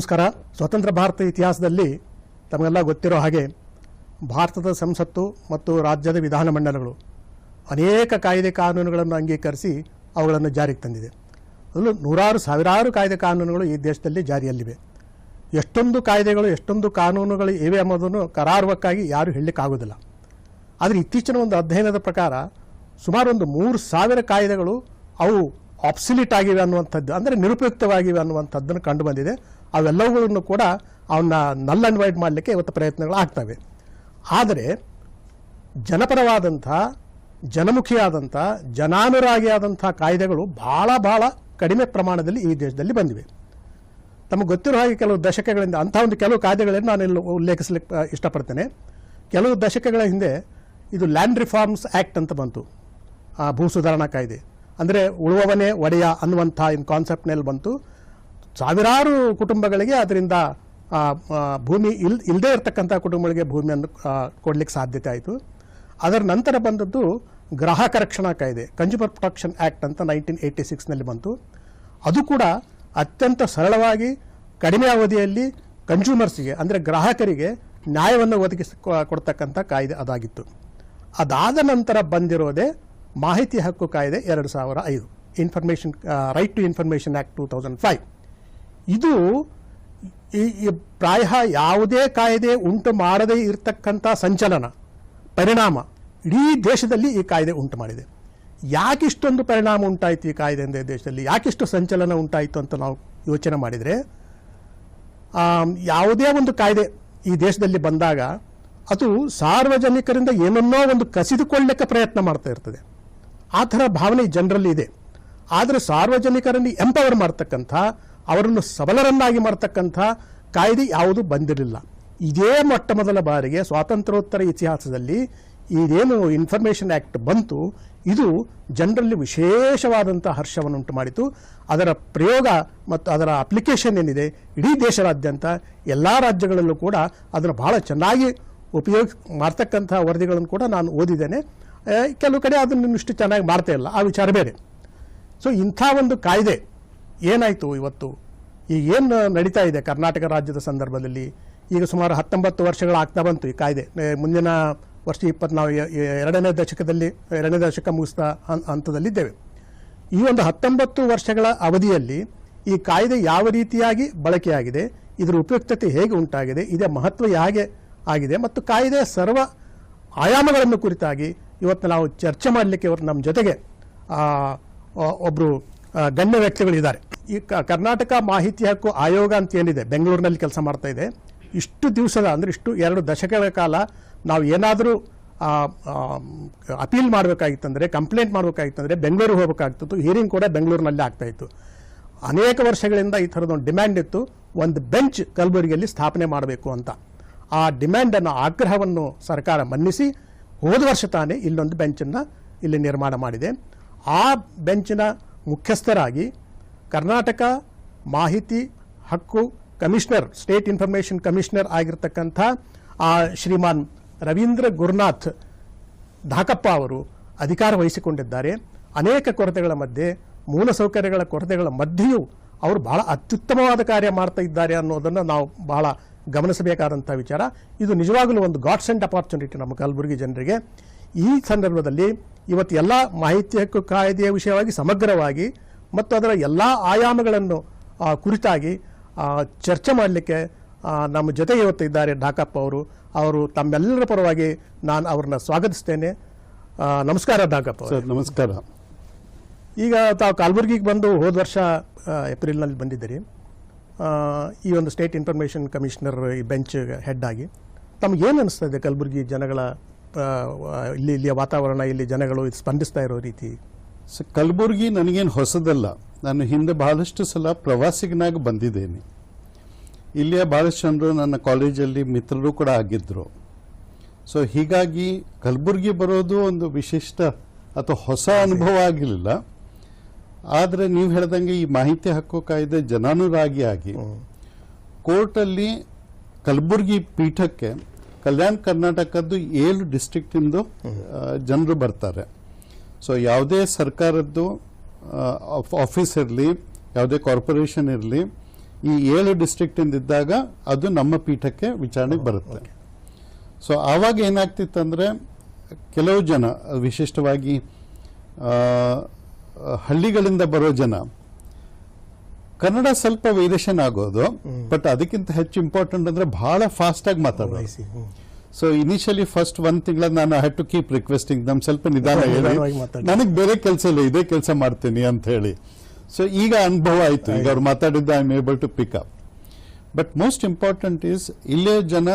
ನಮಸ್ಕಾರ. ಸ್ವತಂತ್ರ ಭಾರತ ಇತಿಹಾಸದಲ್ಲಿ ತಮಗೆಲ್ಲ ಗೊತ್ತಿರೋ ಹಾಗೆ ಭಾರತದ ಸಂಸತ್ತು ಮತ್ತು ರಾಜ್ಯದ ವಿಧಾನಮಂಡಲಗಳು ಅನೇಕ ಕಾಯ್ದೆ ಕಾನೂನುಗಳನ್ನು ಅಂಗೀಕರಿಸಿ ಅವುಗಳನ್ನು ಜಾರಿಗೆ ತಂದಿದೆ. ಅದರಲ್ಲೂ ನೂರಾರು ಸಾವಿರಾರು ಕಾಯ್ದೆ ಕಾನೂನುಗಳು ಈ ದೇಶದಲ್ಲಿ ಜಾರಿಯಲ್ಲಿವೆ. ಎಷ್ಟೊಂದು ಕಾಯ್ದೆಗಳು, ಎಷ್ಟೊಂದು ಕಾನೂನುಗಳು ಇವೆ ಎಂಬುದನ್ನು ಕರಾರುವಕ್ಕಾಗಿ ಯಾರೂ ಹೇಳಲಿಕ್ಕಾಗೋದಿಲ್ಲ ಆದರೆ ಇತ್ತೀಚಿನ ಒಂದು ಅಧ್ಯಯನದ ಪ್ರಕಾರ ಸುಮಾರು ಒಂದು ಮೂರು ಸಾವಿರ ಕಾಯ್ದೆಗಳು ಅವು ಆಪ್ಸಿಲಿಟ್ ಆಗಿವೆ ಅನ್ನುವಂಥದ್ದು, ಅಂದರೆ ನಿರುಪಯುಕ್ತವಾಗಿವೆ ಅನ್ನುವಂಥದ್ದನ್ನು ಕಂಡು ಬಂದಿದೆ. ಅವೆಲ್ಲವುಗಳನ್ನು ಕೂಡ ಅವನ್ನ ನಲ್ ಅಂಡ್ ಮಾಡಲಿಕ್ಕೆ ಇವತ್ತು ಪ್ರಯತ್ನಗಳು ಆಗ್ತವೆ. ಆದರೆ ಜನಪರವಾದಂಥ ಜನಮುಖಿಯಾದಂಥ, ಜನಾನುರಾಗಿಯಾದಂಥ ಕಾಯ್ದೆಗಳು ಭಾಳ ಭಾಳ ಕಡಿಮೆ ಪ್ರಮಾಣದಲ್ಲಿ ಈ ದೇಶದಲ್ಲಿ ಬಂದಿವೆ. ತಮಗೆ ಗೊತ್ತಿರೋ ಹಾಗೆ ಕೆಲವು ದಶಕಗಳಿಂದ ಅಂಥ ಒಂದು ಕೆಲವು ಕಾಯ್ದೆಗಳನ್ನು ನಾನು ಇಲ್ಲಿ ಉಲ್ಲೇಖಿಸಲಿಕ್ಕೆ ಇಷ್ಟಪಡ್ತೇನೆ. ಕೆಲವು ದಶಕಗಳ ಹಿಂದೆ ಇದು ಲ್ಯಾಂಡ್ ರಿಫಾರ್ಮ್ಸ್ ಆ್ಯಕ್ಟ್ ಅಂತ ಬಂತು ಭೂ ಸುಧಾರಣಾ ಕಾಯ್ದೆ. ಅಂದರೆ ಉಳುವವನೇ ಒಡೆಯ ಅನ್ನುವಂಥ ಇನ್ ಕಾನ್ಸೆಪ್ಟ್ನಲ್ಲಿ ಬಂತು. ಸಾವಿರಾರು ಕುಟುಂಬಗಳಿಗೆ ಅದರಿಂದ ಭೂಮಿ ಇಲ್ ಇಲ್ಲದೇ ಇರತಕ್ಕಂಥ ಕುಟುಂಬಗಳಿಗೆ ಭೂಮಿಯನ್ನು ಕೊಡಲಿಕ್ಕೆ ಸಾಧ್ಯತೆ ಆಯಿತು. ಅದರ ನಂತರ ಬಂದದ್ದು ಗ್ರಾಹಕ ರಕ್ಷಣಾ ಕಾಯ್ದೆ ಕನ್ಸ್ಯೂಮರ್ ಪ್ರೊಟೆಕ್ಷನ್ ಆ್ಯಕ್ಟ್ ಅಂತ ನೈನ್ಟೀನ್ ಏಯ್ಟಿ ಸಿಕ್ಸ್ನಲ್ಲಿ ಬಂತು. ಅದು ಕೂಡ ಅತ್ಯಂತ ಸರಳವಾಗಿ ಕಡಿಮೆ ಅವಧಿಯಲ್ಲಿ ಕನ್ಸ್ಯೂಮರ್ಸಿಗೆ ಅಂದರೆ ಗ್ರಾಹಕರಿಗೆ ನ್ಯಾಯವನ್ನು ಒದಗಿಸಿ ಕೊಡ್ತಕ್ಕಂಥ ಕಾಯ್ದೆ ಅದಾಗಿತ್ತು. ಅದಾದ ನಂತರ ಬಂದಿರೋದೇ ಮಾಹಿತಿ ಹಕ್ಕು ಕಾಯ್ದೆ ಎರಡು ಸಾವಿರ ಐದು information right to information act two thousand five ಇದು ಈ ಪ್ರಾಯ ಯಾವುದೇ ಕಾಯ್ದೆ ಉಂಟು ಮಾಡದೇ ಇರತಕ್ಕಂಥ ಸಂಚಲನ, ಪರಿಣಾಮ. ಇಡೀ ದೇಶದಲ್ಲಿ ಈ ಕಾಯ್ದೆ ಉಂಟು ಮಾಡಿದೆ. ಯಾಕಿಷ್ಟೊಂದು ಪರಿಣಾಮ ಉಂಟಾಯಿತು ಈ ಕಾಯ್ದೆಯಿಂದ ದೇಶದಲ್ಲಿ? ಯಾಕಿಷ್ಟು ಸಂಚಲನ ಉಂಟಾಯಿತು ಅಂತ ನಾವು ಯೋಚನೆ ಮಾಡಿದರೆ ಯಾವುದೇ ಒಂದು ಕಾಯ್ದೆ ಈ ದೇಶದಲ್ಲಿ ಬಂದಾಗ ಅದು ಸಾರ್ವಜನಿಕರಿಂದ ಏನನ್ನೋ ಒಂದು ಕಸಿದುಕೊಳ್ಳಕ್ಕೆ ಪ್ರಯತ್ನ ಮಾಡ್ತಾ ಇರ್ತದೆ. ಆ ಥರ ಭಾವನೆ ಜನರಲ್ಲಿ ಇದೆ. ಆದರೆ ಸಾರ್ವಜನಿಕರನ್ನು ಎಂಪವರ್ ಮಾಡ್ತಕ್ಕಂಥ ಅವರನ್ನು ಸಬಲರನ್ನಾಗಿ ಮಾಡತಕ್ಕಂಥ ಕಾಯ್ದೆ ಯಾವುದು ಬಂದಿರಲಿಲ್ಲ. ಇದೇ ಮೊಟ್ಟ ಮೊದಲ ಬಾರಿಗೆ ಸ್ವಾತಂತ್ರ್ಯೋತ್ತರ ಇತಿಹಾಸದಲ್ಲಿ ಇದೇನು ಇನ್ಫಾರ್ಮೇಷನ್ ಆ್ಯಕ್ಟ್ ಬಂತು, ಇದು ಜನರಲ್ಲಿ ವಿಶೇಷವಾದಂಥ ಹರ್ಷವನ್ನುಂಟು ಮಾಡಿತು. ಅದರ ಪ್ರಯೋಗ ಮತ್ತು ಅದರ ಅಪ್ಲಿಕೇಶನ್ ಏನಿದೆ, ಇಡೀ ದೇಶದಾದ್ಯಂತ ಎಲ್ಲ ರಾಜ್ಯಗಳಲ್ಲೂ ಕೂಡ ಅದನ್ನು ಬಹಳ ಚೆನ್ನಾಗಿ ಉಪಯೋಗ ಮಾಡ್ತಕ್ಕಂಥ ವರದಿಗಳನ್ನು ಕೂಡ ನಾನು ಓದಿದ್ದೇನೆ. ಕೆಲವು ಕಡೆ ಅದನ್ನು ಇಷ್ಟು ಚೆನ್ನಾಗಿ ಮಾಡ್ತಾ ಇಲ್ಲ, ಆ ವಿಚಾರ ಬೇರೆ. ಸೊ ಇಂಥ ಒಂದು ಕಾಯ್ದೆ ಏನಾಯಿತು ಇವತ್ತು? ಈಗ ಏನು ನಡೀತಾ ಇದೆ ಕರ್ನಾಟಕ ರಾಜ್ಯದ ಸಂದರ್ಭದಲ್ಲಿ? ಈಗ ಸುಮಾರು ಹತ್ತೊಂಬತ್ತು ವರ್ಷಗಳಾಗ್ತಾ ಬಂತು ಈ ಕಾಯ್ದೆ. ಮುಂದಿನ ವರ್ಷ ಇಪ್ಪತ್ತು ನಾವು ಎರಡನೇ ದಶಕದಲ್ಲಿ, ಎರಡನೇ ದಶಕ ಮುಗಿಸ್ತಾ ಹಂತದಲ್ಲಿದ್ದೇವೆ. ಈ ಒಂದು ಹತ್ತೊಂಬತ್ತು ವರ್ಷಗಳ ಅವಧಿಯಲ್ಲಿ ಈ ಕಾಯ್ದೆ ಯಾವ ರೀತಿಯಾಗಿ ಬಳಕೆಯಾಗಿದೆ, ಇದರ ಉಪಯುಕ್ತತೆ ಹೇಗೆ ಉಂಟಾಗಿದೆ ಇದರ ಮಹತ್ವ ಹೇಗೆ ಆಗಿದೆ ಮತ್ತು ಕಾಯ್ದೆಯ ಸರ್ವ ಆಯಾಮಗಳನ್ನು ಕುರಿತಾಗಿ ಇವತ್ತು ನಾವು ಚರ್ಚೆ ಮಾಡಲಿಕ್ಕೆ ಇವರು ನಮ್ಮ ಜೊತೆಗೆ ಒಬ್ಬರು ಗಣ್ಯ ವ್ಯಕ್ತಿಗಳಿದ್ದಾರೆ. ಈ ಕರ್ನಾಟಕ ಮಾಹಿತಿ ಹಕ್ಕು ಆಯೋಗ ಅಂತ ಏನಿದೆ, ಬೆಂಗಳೂರಿನಲ್ಲಿ ಕೆಲಸ ಮಾಡ್ತಾ ಇದೆ. ಇಷ್ಟು ದಿವಸದ, ಅಂದರೆ ಇಷ್ಟು ಎರಡು ದಶಕಗಳ ಕಾಲ ನಾವು ಏನಾದರೂ ಅಪೀಲ್ ಮಾಡಬೇಕಾಗಿತ್ತಂದರೆ ಕಂಪ್ಲೇಂಟ್ ಮಾಡಬೇಕಾಗಿತ್ತಂದರೆ ಬೆಂಗಳೂರಿಗೆ ಹೋಗಬೇಕಾಗ್ತಿತ್ತು. ಹಿಯರಿಂಗ್ ಕೂಡ ಬೆಂಗಳೂರಿನಲ್ಲಿ ಆಗ್ತಾಯಿತ್ತು ಅನೇಕ ವರ್ಷಗಳಿಂದ ಈ ಥರದೊಂದು ಡಿಮ್ಯಾಂಡ್ ಇತ್ತು. ಒಂದು ಬೆಂಚ್ ಕಲಬುರಗಿಯಲ್ಲಿ ಸ್ಥಾಪನೆ ಮಾಡಬೇಕು ಅಂತ. ಆ ಡಿಮ್ಯಾಂಡನ್ನು ಆಗ್ರಹವನ್ನು ಸರ್ಕಾರ ಮನ್ನಿಸಿ, ಹೋದ ವರ್ಷ ತಾನೇ ಇಲ್ಲೊಂದು ಬೆಂಚನ್ನು ಇಲ್ಲಿ ನಿರ್ಮಾಣ ಮಾಡಿದೆ. ಆ ಬೆಂಚಿನ ಮುಖ್ಯಸ್ಥರಾಗಿ ಕರ್ನಾಟಕ ಮಾಹಿತಿ ಹಕ್ಕು ಕಮಿಷನರ್, ಸ್ಟೇಟ್ ಇನ್ಫಾರ್ಮೇಷನ್ ಕಮಿಷನರ್ ಆಗಿರ್ತಕ್ಕಂಥ ಆ ಶ್ರೀಮಾನ್ ರವೀಂದ್ರ ಗುರುನಾಥ್ ಧಾಕಪ್ಪ ಅವರು ಅಧಿಕಾರ ವಹಿಸಿಕೊಂಡಿದ್ದಾರೆ. ಅನೇಕ ಕೊರತೆಗಳ ಮಧ್ಯೆ ಮೂಲಸೌಕರ್ಯಗಳ ಕೊರತೆಗಳ ಮಧ್ಯೆಯೂ ಅವರು ಬಹಳ ಅತ್ಯುತ್ತಮವಾದ ಕಾರ್ಯ ಮಾಡ್ತಾ ಇದ್ದಾರೆ ಅನ್ನೋದನ್ನು ನಾವು ಬಹಳ ಗಮನಿಸಬೇಕಾದಂಥ ವಿಚಾರ. ಇದು ನಿಜವಾಗಲೂ ಒಂದು ಗಾಡ್ಸ್ ಅಂಡ್ ಅಪಾರ್ಚುನಿಟಿ ನಮ್ಮ ಕಲಬುರಗಿ ಜನರಿಗೆ. ಈ ಸಂದರ್ಭದಲ್ಲಿ ಇವತ್ತು ಎಲ್ಲ ಮಾಹಿತಿ ಹಕ್ಕು ಕಾಯ್ದೆಯ ವಿಷಯವಾಗಿ ಸಮಗ್ರವಾಗಿ ಮತ್ತು ಅದರ ಎಲ್ಲ ಆಯಾಮಗಳನ್ನು ಕುರಿತಾಗಿ ಚರ್ಚೆ ಮಾಡಲಿಕ್ಕೆ ನಮ್ಮ ಜೊತೆ ಇವತ್ತು ಇದ್ದಾರೆ ಢಾಕಪ್ಪ ಅವರು. ಅವರು ತಮ್ಮೆಲ್ಲರ ಪರವಾಗಿ ನಾನು ಅವ್ರನ್ನ ಸ್ವಾಗತಿಸ್ತೇನೆ. ನಮಸ್ಕಾರ ಢಾಕಪ್ಪ ಅವರೇ. ಸರ್ ನಮಸ್ಕಾರ. ಈಗ ತಾವು ಕಲಬುರಗಿಗೆ ಬಂದು ಹೋದ ವರ್ಷ ಏಪ್ರಿಲ್ನಲ್ಲಿ ಬಂದಿದ್ದೀರಿ. ಈ ಒಂದು ಸ್ಟೇಟ್ ಇನ್ಫಾರ್ಮೇಷನ್ ಕಮಿಷನರ್ ಈ ಬೆಂಚ್ ಹೆಡ್ ಆಗಿ. ತಮಗೇನು ಅನಿಸ್ತಾ ಇದೆ ಕಲಬುರಗಿ ಜನಗಳ ಇಲ್ಲಿ ಇಲ್ಲಿಯ ವಾತಾವರಣ ಇಲ್ಲಿ ಜನಗಳು ಸ್ಪಂದಿಸ್ತಾ ಇರೋ ರೀತಿ. ಸೊ ಕಲಬುರಗಿ ನನಗೇನು ಹೊಸದಲ್ಲ. ನಾನು ಹಿಂದೆ ಬಹಳಷ್ಟು ಸಲ ಪ್ರವಾಸಿಗನಾಗಿ ಬಂದಿದ್ದೇನೆ. ಇಲ್ಲಿಯ ಬಹಳಷ್ಟು ಜನರು ನನ್ನ ಕಾಲೇಜಲ್ಲಿ ಮಿತ್ರರು ಕೂಡ ಆಗಿದ್ದರು ಸೊ ಹೀಗಾಗಿ ಕಲಬುರಗಿ ಬರೋದು ಒಂದು ವಿಶಿಷ್ಟ ಅಥವಾ ಹೊಸ ಅನುಭವ ಆಗಿರಲಿಲ್ಲ. ಆದರೆ ನೀವು ಹೇಳ್ದಂಗೆ ಈ ಮಾಹಿತಿ ಹಕ್ಕು ಕಾಯ್ದೆ ಜನಾನುರಾಗಿಯಾಗಿ ಕೋರ್ಟಲ್ಲಿ ಕಲಬುರಗಿ ಪೀಠಕ್ಕೆ ಕಲ್ಯಾಣ ಕರ್ನಾಟಕದ್ದು ಏಳು ಡಿಸ್ಟ್ರಿಕ್ಟಿಂದು ಜನರು ಬರ್ತಾರೆ. ಸೊ ಯಾವುದೇ ಸರ್ಕಾರದ್ದು ಆಫೀಸ್ ಇರಲಿ ಯಾವುದೇ ಕಾರ್ಪೊರೇಷನ್ ಇರಲಿ ಈ ಏಳು ಡಿಸ್ಟ್ರಿಕ್ಟಿಂದ ಇದ್ದಾಗ ಅದು ನಮ್ಮ ಪೀಠಕ್ಕೆ ವಿಚಾರಣೆಗೆ ಬರುತ್ತೆ. ಸೊ ಆವಾಗ ಏನಾಗ್ತಿತ್ತಂದರೆ ಕೆಲವು ಜನ ವಿಶಿಷ್ಟವಾಗಿ ಹಳ್ಳಿಗಳಿಂದ ಬರೋ ಜನ ಕನ್ನಡ ಸ್ವಲ್ಪ ವೇರಿಯೇಷನ್ ಆಗೋದು ಬಟ್ ಅದಕ್ಕಿಂತ ಹೆಚ್ಚು ಇಂಪಾರ್ಟೆಂಟ್ ಅಂದ್ರೆ ಬಹಳ ಫಾಸ್ಟ್ ಆಗಿ ಮಾತಾಡೋದು. ಸೊ ಇನಿಷಿಯಲಿ ಫಸ್ಟ್ ಒನ್ ತಿಂಗಳ ನಾನು ಹ್ಯಾಡ್ ಟು ಕೀಪ್ ರಿಕ್ವೆಸ್ಟಿಂಗ್ ನಮ್ ಸ್ವಲ್ಪ ನಿಧಾನ ಹೇಳಿ. ನನಗೆ ಬೇರೆ ಕೆಲಸ ಇಲ್ಲ ಇದೇ ಕೆಲಸ ಮಾಡ್ತೀನಿ ಅಂತ ಹೇಳಿ. ಸೊ ಈಗ ಅನುಭವ ಆಯ್ತು. ಈಗ ಅವ್ರು ಮಾತಾಡಿದ್ದ I am able to pick up but most important is ಇಲ್ಲೇ ಜನ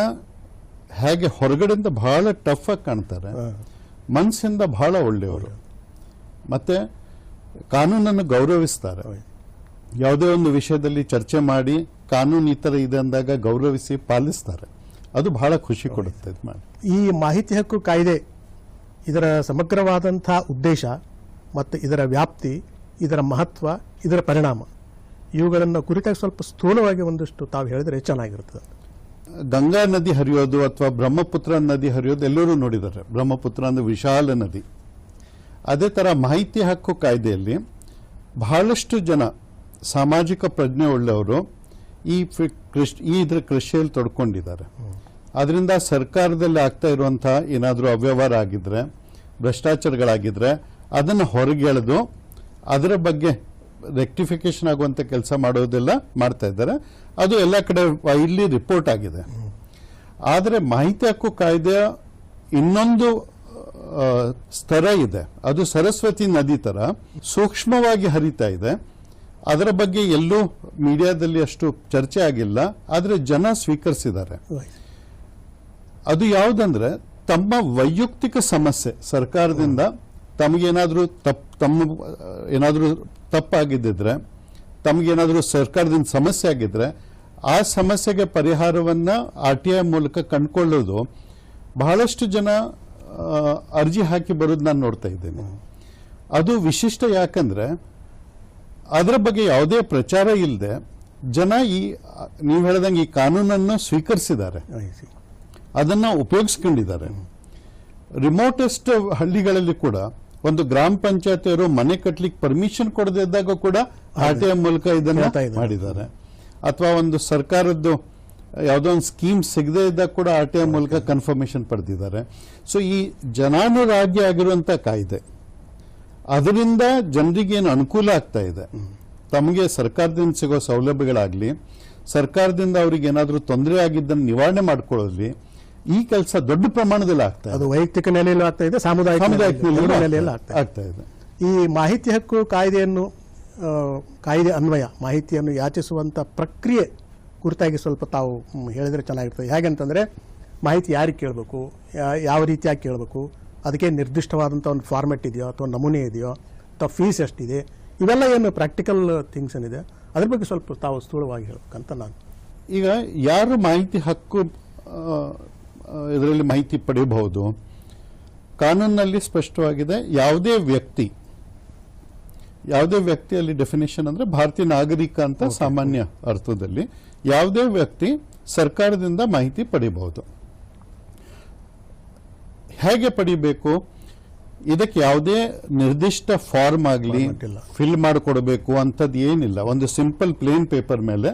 ಹೇಗೆ ಹೊರಗಡೆಯಿಂದ ಬಹಳ ಟಫ್ ಆಗಿ ಕಾಣ್ತಾರೆ. ಮನಸ್ಸಿಂದ ಬಹಳ ಒಳ್ಳೆಯವರು. ಮತ್ತೆ ಕಾನೂನನ್ನು ಗೌರವಿಸ್ತಾರೆ. ಯಾವುದೇ ಒಂದು ವಿಷಯದಲ್ಲಿ ಚರ್ಚೆ ಮಾಡಿ ಕಾನೂನು ಈ ಥರ ಇದೆ ಅಂದಾಗ ಗೌರವಿಸಿ ಪಾಲಿಸ್ತಾರೆ. ಅದು ಬಹಳ ಖುಷಿ ಕೊಡುತ್ತೆ ಇದು ಮಾಡಿ. ಈ ಮಾಹಿತಿ ಹಕ್ಕು ಕಾಯ್ದೆ ಇದರ ಸಮಗ್ರವಾದಂಥ ಉದ್ದೇಶ ಮತ್ತು ಇದರ ವ್ಯಾಪ್ತಿ ಇದರ ಮಹತ್ವ ಇದರ ಪರಿಣಾಮ ಇವುಗಳನ್ನು ಕುರಿತಾಗಿ ಸ್ವಲ್ಪ ಸ್ಥೂಲವಾಗಿ ಒಂದಷ್ಟು ತಾವು ಹೇಳಿದರೆ ಚೆನ್ನಾಗಿರ್ತದೆ ಗಂಗಾ ನದಿ ಹರಿಯೋದು ಅಥವಾ ಬ್ರಹ್ಮಪುತ್ರ ನದಿ ಹರಿಯೋದು ಎಲ್ಲರೂ ನೋಡಿದ್ದಾರೆ. ಬ್ರಹ್ಮಪುತ್ರ ಅಂದ್ರೆ ವಿಶಾಲ ನದಿ. ಅದೇ ತರ ಮಾಹಿತಿ ಹಕ್ಕು ಕಾಯ್ದೆಯಲ್ಲಿ ಬಹಳಷ್ಟು ಜನ ಸಾಮಾಜಿಕ ಪ್ರಜ್ಞೆ ಉಳ್ಳವರು ಈ ಕೃಷಿ ಈ ಇದ್ರ ಕೃಷಿಯಲ್ಲಿ ತೊಡ್ಕೊಂಡಿದ್ದಾರೆ. ಅದರಿಂದ ಸರ್ಕಾರದಲ್ಲಿ ಆಗ್ತಾ ಇರುವಂತಹ ಏನಾದರೂ ಅವ್ಯವಹಾರ ಆಗಿದ್ರೆ ಭ್ರಷ್ಟಾಚಾರಗಳಾಗಿದ್ರೆ ಅದನ್ನು ಹೊರಗೆಳೆದು ಅದರ ಬಗ್ಗೆ ರೆಕ್ಟಿಫಿಕೇಶನ್ ಆಗುವಂತ ಕೆಲಸ ಮಾಡೋದೆಲ್ಲ ಮಾಡ್ತಾ ಇದ್ದಾರೆ. ಅದು ಎಲ್ಲ ಕಡೆ ಇಲ್ಲಿ ರಿಪೋರ್ಟ್ ಆಗಿದೆ. ಆದರೆ ಮಾಹಿತಿ ಹಕ್ಕು ಕಾಯ್ದೆಯ ಇನ್ನೊಂದು ಸ್ತರ ಇದೆ. ಅದು ಸರಸ್ವತಿ ನದಿ ತರ ಸೂಕ್ಷ್ಮವಾಗಿ ಹರಿತಾ ಇದೆ. ಅದರ ಬಗ್ಗೆ ಎಲ್ಲೂ ಮೀಡಿಯಾದಲ್ಲಿ ಅಷ್ಟು ಚರ್ಚೆ ಆಗಿಲ್ಲ, ಆದರೆ ಜನ ಸ್ವೀಕರಿಸಿದ್ದಾರೆ. ಅದು ಯಾವುದಂದ್ರೆ, ತಮ್ಮ ವೈಯಕ್ತಿಕ ಸಮಸ್ಯೆ, ಸರ್ಕಾರದಿಂದ ತಮಗೇನಾದರೂ ತಪ್, ತಮ್ಮ, ಏನಾದರೂ ತಪ್ಪಾಗಿದ್ದಿದ್ರೆ, ತಮಗೇನಾದರೂ ಸರ್ಕಾರದಿಂದ ಸಮಸ್ಯೆ ಆಗಿದ್ರೆ, ಆ ಸಮಸ್ಯೆಗೆ ಪರಿಹಾರವನ್ನು ಆರ್ ಟಿ ಐ ಮೂಲಕ ಕಂಡುಕೊಳ್ಳೋದು, ಬಹಳಷ್ಟು ಜನ ಅರ್ಜಿ ಹಾಕಿ ಬರೋದು ನಾನು ನೋಡ್ತಾ ಇದ್ದೇನೆ. ಅದು ವಿಶಿಷ್ಟ ಯಾಕಂದ್ರೆ ಅದರ ಬಗ್ಗೆ ಯಾವುದೇ ಪ್ರಚಾರ ಇಲ್ಲದೆ ಜನ ಈ ನೀವು ಹೇಳ್ದಂಗೆ ಈ ಕಾನೂನನ್ನು ಸ್ವೀಕರಿಸಿದ್ದಾರೆ. ಅದನ್ನು ಉಪಯೋಗಿಸ್ಕೊಂಡಿದ್ದಾರೆ. ರಿಮೋಟೆಸ್ಟ್ ಹಳ್ಳಿಗಳಲ್ಲಿ ಕೂಡ ಒಂದು ಗ್ರಾಮ ಪಂಚಾಯತಿಯವರು ಮನೆ ಕಟ್ಟಲಿಕ್ಕೆ ಪರ್ಮಿಷನ್ ಕೊಡದೇ ಇದ್ದಾಗ ಕೂಡ ಆರ್ ಟಿ ಐ ಮೂಲಕ ಇದನ್ನು. ಮಾಡಿದ್ದಾರೆ. ಅಥವಾ ಒಂದು ಸರ್ಕಾರದ್ದು ಯಾವುದೋ ಒಂದು ಸ್ಕೀಮ್ ಸಿಗದೇ ಇದ್ದಾಗ ಕೂಡ ಆರ್ ಟಿ ಐ ಮೂಲಕ ಕನ್ಫರ್ಮೇಶನ್ ಪಡೆದಿದ್ದಾರೆ. ಸೊ ಈ ಜನಾನುರಾಗಿ ಆಗಿರುವಂತ ಕಾಯ್ದೆ ಅದರಿಂದ ಜನರಿಗೆ ಏನು ಅನುಕೂಲ ಆಗ್ತಾ ಇದೆ. ತಮಗೆ ಸರ್ಕಾರದಿಂದ ಸಿಗೋ ಸೌಲಭ್ಯಗಳಾಗಲಿ ಸರ್ಕಾರದಿಂದ ಅವ್ರಿಗೆ ಏನಾದರೂ ತೊಂದರೆ ಆಗಿದ್ದನ್ನು ನಿವಾರಣೆ ಮಾಡ್ಕೊಳ್ಳೋದ್ಲಿ ಈ ಕೆಲಸ ದೊಡ್ಡ ಪ್ರಮಾಣದಲ್ಲಿ ಆಗ್ತಾ ಇದೆ. ಅದು ವೈಯಕ್ತಿಕ ನೆಲೆಯಲ್ಲೂ ಆಗ್ತಾ ಇದೆ ಸಾಮುದಾಯಿಕ ನೆಲೆಯಲ್ಲಿ ಆಗ್ತಾ ಇದೆ. ಈ ಮಾಹಿತಿ ಹಕ್ಕು ಕಾಯ್ದೆಯನ್ನು ಕಾಯ್ದೆ ಅನ್ವಯ ಮಾಹಿತಿಯನ್ನು ಯಾಚಿಸುವಂಥ ಪ್ರಕ್ರಿಯೆ ಕುರಿತಾಗಿ ಸ್ವಲ್ಪ ತಾವು ಹೇಳಿದರೆ ಚೆನ್ನಾಗಿರ್ತದೆ. ಹೇಗೆ ಅಂತಂದರೆ ಮಾಹಿತಿ ಯಾರಿಗೆ ಕೇಳಬೇಕು ಯಾವ ರೀತಿಯಾಗಿ ಕೇಳಬೇಕು ಅದಕ್ಕೆ ನಿರ್ದಿಷ್ಟವಾದಂಥ ಒಂದು ಫಾರ್ಮೆಟ್ ಇದೆಯೋ ಅಥವಾ ನಮೂನೆ ಇದೆಯೋ ಅಥವಾ ಫೀಸ್ ಎಷ್ಟಿದೆ ಇವೆಲ್ಲ ಏನು ಪ್ರಾಕ್ಟಿಕಲ್ ಥಿಂಗ್ಸ್ ಏನಿದೆ ಅದ್ರ ಬಗ್ಗೆ ಸ್ವಲ್ಪ ತಾವು ಸ್ಥೂಳವಾಗಿ ಹೇಳಬೇಕಂತ ನಾನು. ಈಗ ಯಾರು ಮಾಹಿತಿ ಹಕ್ಕು ಇದರಲ್ಲಿ ಮಾಹಿತಿ ಪಡೆಯಬಹುದು? ಕಾನೂನಿನಲ್ಲಿ ಸ್ಪಷ್ಟವಾಗಿದೆ ಯಾವುದೇ ವ್ಯಕ್ತಿ ಯಾವುದೇ ವ್ಯಕ್ತಿಯಲ್ಲಿ ಡೆಫಿನೇಷನ್ ಅಂದರೆ ಭಾರತೀಯ ನಾಗರಿಕ ಅಂತ ಸಾಮಾನ್ಯ ಅರ್ಥದಲ್ಲಿ ಯಾವುದೇ ವ್ಯಕ್ತಿ ಸರ್ಕಾರದಿಂದ ಮಾಹಿತಿ ಪಡೆಯಬಹುದು. ಹೇಗೆ ಪಡಿಬೇಕು? ಇದಕ್ಕೆ ಯಾವುದೇ ನಿರ್ದಿಷ್ಟ ಫಾರ್ಮ್ ಆಗಲಿ. ಫಿಲ್ ಮಾಡಿಕೊಡಬೇಕು ಅಂಥದ್ದು ಏನಿಲ್ಲ. ಒಂದು ಸಿಂಪಲ್ ಪ್ಲೇನ್ ಪೇಪರ್ ಮೇಲೆ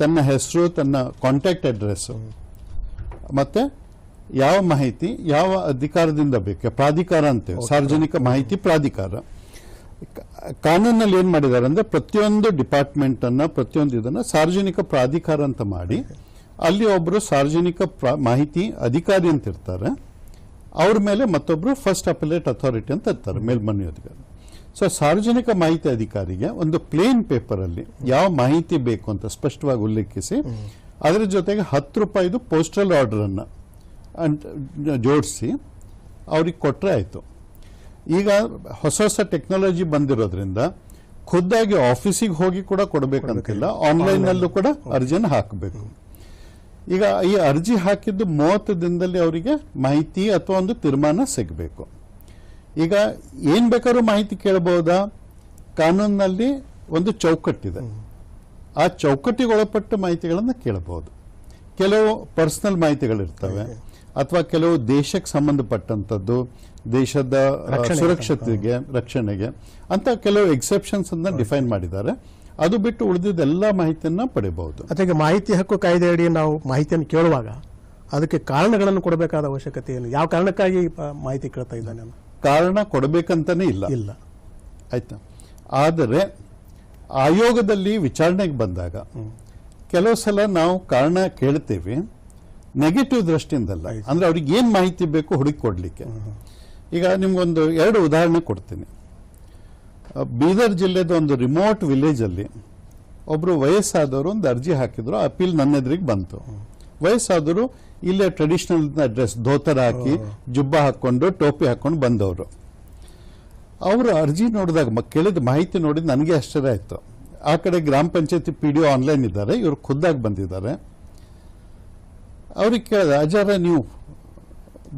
ತನ್ನ ಹೆಸರು ತನ್ನ ಕಾಂಟ್ಯಾಕ್ಟ್ ಅಡ್ರೆಸ್ ಮತ್ತೆ ಯಾವ ಮಾಹಿತಿ ಯಾವ ಅಧಿಕಾರದಿಂದ ಬೇಕು? ಪ್ರಾಧಿಕಾರ ಅಂತೇವೆ ಸಾರ್ವಜನಿಕ ಮಾಹಿತಿ ಪ್ರಾಧಿಕಾರ. ಕಾನೂನಲ್ಲಿ ಏನು ಮಾಡಿದ್ದಾರೆ ಅಂದ್ರೆ ಪ್ರತಿಯೊಂದು ಡಿಪಾರ್ಟ್ಮೆಂಟ್ ಅನ್ನ ಪ್ರತಿಯೊಂದು ಇದನ್ನು ಸಾರ್ವಜನಿಕ ಪ್ರಾಧಿಕಾರ ಅಂತ ಮಾಡಿ ಅಲ್ಲಿ ಒಬ್ಬರು ಸಾರ್ವಜನಿಕ ಮಾಹಿತಿ ಅಧಿಕಾರಿ ಅಂತ ಇರ್ತಾರೆ. ಅವ್ರ ಮೇಲೆ ಮತ್ತೊಬ್ರು ಫಸ್ಟ್ ಅಪಲೇಟ್ ಅಥಾರಿಟಿ ಅಂತ ಇರ್ತಾರೆ ಮೇಲ್ಮನೆ ಅಧಿಕಾರಿ. ಸೊ ಸಾರ್ವಜನಿಕ ಮಾಹಿತಿ ಅಧಿಕಾರಿಗೆ ಒಂದು ಪ್ಲೇನ್ ಪೇಪರಲ್ಲಿ ಯಾವ ಮಾಹಿತಿ ಬೇಕು ಅಂತ ಸ್ಪಷ್ಟವಾಗಿ ಉಲ್ಲೇಖಿಸಿ ಅದರ ಜೊತೆಗೆ ಹತ್ತು ರೂಪಾಯಿದು ಪೋಸ್ಟಲ್ ಆರ್ಡರ್ ಅನ್ನ ಜೋಡಿಸಿ ಅವ್ರಿಗೆ ಕೊಟ್ಟರೆ ಆಯಿತು. ಈಗ ಹೊಸ ಹೊಸ ಟೆಕ್ನಾಲಜಿ ಬಂದಿರೋದ್ರಿಂದ ಖುದ್ದಾಗಿ ಆಫೀಸಿಗೆ ಹೋಗಿ ಕೂಡ ಕೊಡಬೇಕಂತಿಲ್ಲ ಆನ್ಲೈನ್ ನಲ್ಲೂ ಕೂಡ ಅರ್ಜಿಯನ್ನು ಹಾಕಬೇಕು. ಈಗ ಈ ಅರ್ಜಿ ಹಾಕಿದ್ದು ಮೂವತ್ತು ದಿನದಲ್ಲಿ ಅವರಿಗೆ ಮಾಹಿತಿ ಅಥವಾ ಒಂದು ತೀರ್ಮಾನ ಸಿಗಬೇಕು. ಈಗ ಏನ್ ಬೇಕಾದ್ರೂ ಮಾಹಿತಿ ಕೇಳಬಹುದಾ ಕಾನೂನಿನಲ್ಲಿ ಒಂದು ಚೌಕಟ್ಟಿದೆ. ಆ ಚೌಕಟ್ಟಿಗೆ ಒಳಪಟ್ಟ ಮಾಹಿತಿಗಳನ್ನು ಕೇಳಬಹುದು ಕೆಲವು ಪರ್ಸನಲ್ ಮಾಹಿತಿಗಳಿರ್ತವೆ. ಅಥವಾ ಕೆಲವು ದೇಶಕ್ಕೆ ಸಂಬಂಧಪಟ್ಟಂಥದ್ದು ದೇಶದ ಸುರಕ್ಷತೆಗೆ ರಕ್ಷಣೆಗೆ ಅಂತ ಕೆಲವು ಎಕ್ಸೆಪ್ಷನ್ಸ್ ಅನ್ನ ಡಿಫೈನ್ ಮಾಡಿದ್ದಾರೆ. ಅದು ಬಿಟ್ಟು ಉಳಿದಿದ್ದೆಲ್ಲ ಮಾಹಿತಿಯನ್ನು ಪಡೆಯಬಹುದು. ಅದಕ್ಕೆ ಮಾಹಿತಿ ಹಕ್ಕು ಕಾಯ್ದೆಯಡಿ ನಾವು ಮಾಹಿತಿಯನ್ನು ಕೇಳುವಾಗ ಅದಕ್ಕೆ ಕಾರಣಗಳನ್ನು ಕೊಡಬೇಕಾದ ಅವಶ್ಯಕತೆ ಏನು ಯಾವ ಕಾರಣಕ್ಕಾಗಿ ಮಾಹಿತಿ ಕೇಳ್ತಾ ಇದ್ದಾನೆ ಕಾರಣ ಕೊಡಬೇಕಂತಾನೆ ಇಲ್ಲ. ಇಲ್ಲ. ಆಯ್ತಾ? ಆದರೆ ಆಯೋಗದಲ್ಲಿ ವಿಚಾರಣೆಗೆ ಬಂದಾಗ ಕೆಲವು ಸಲ ನಾವು ಕಾರಣ ಕೇಳ್ತೇವೆ. ನೆಗೆಟಿವ್ ದೃಷ್ಟಿಯಿಂದಲ್ಲ. ಅಂದ್ರೆ ಅವ್ರಿಗೆ ಏನು ಮಾಹಿತಿ ಬೇಕು ಹುಡುಕಿ ಕೊಡಲಿಕ್ಕೆ. ಈಗ ನಿಮ್ಗೊಂದು ಎರಡು ಉದಾಹರಣೆ ಕೊಡ್ತೀನಿ. ಬೀದರ್ ಜಿಲ್ಲೆದ ಒಂದು ರಿಮೋಟ್ ವಿಲೇಜ್ ಅಲ್ಲಿ ಒಬ್ರು ವಯಸ್ಸಾದವರು ಒಂದು ಅರ್ಜಿ ಹಾಕಿದ್ರು ಅಪೀಲ್ ನನ್ನ ಎದುರಿಗೆ ಬಂತು. ವಯಸ್ಸಾದರು ಇಲ್ಲೇ ಟ್ರೆಡಿಷನಲ್ ಡ್ರೆಸ್ ಧೋತರ ಹಾಕಿ ಜುಬ್ಬ ಹಾಕೊಂಡು ಟೋಪಿ ಹಾಕೊಂಡು ಬಂದವರು. ಅವರು ಅರ್ಜಿ ನೋಡಿದಾಗ ಮ- ಕೇಳಿದ ಮಾಹಿತಿ ನೋಡಿ ನನಗೆ ಆಶ್ಚರ್ಯ ಆಯಿತು. ಆ ಕಡೆ ಗ್ರಾಮ ಪಂಚಾಯತಿ ಪಿ ಡಿ ಒ ಆನ್ಲೈನ್ ಇದ್ದಾರೆ ಇವರು ಖುದ್ದಾಗಿ ಬಂದಿದ್ದಾರೆ. ಅವ್ರಿಗೆ ಕೇಳಿದೆ ಅಜಾರ ನೀವು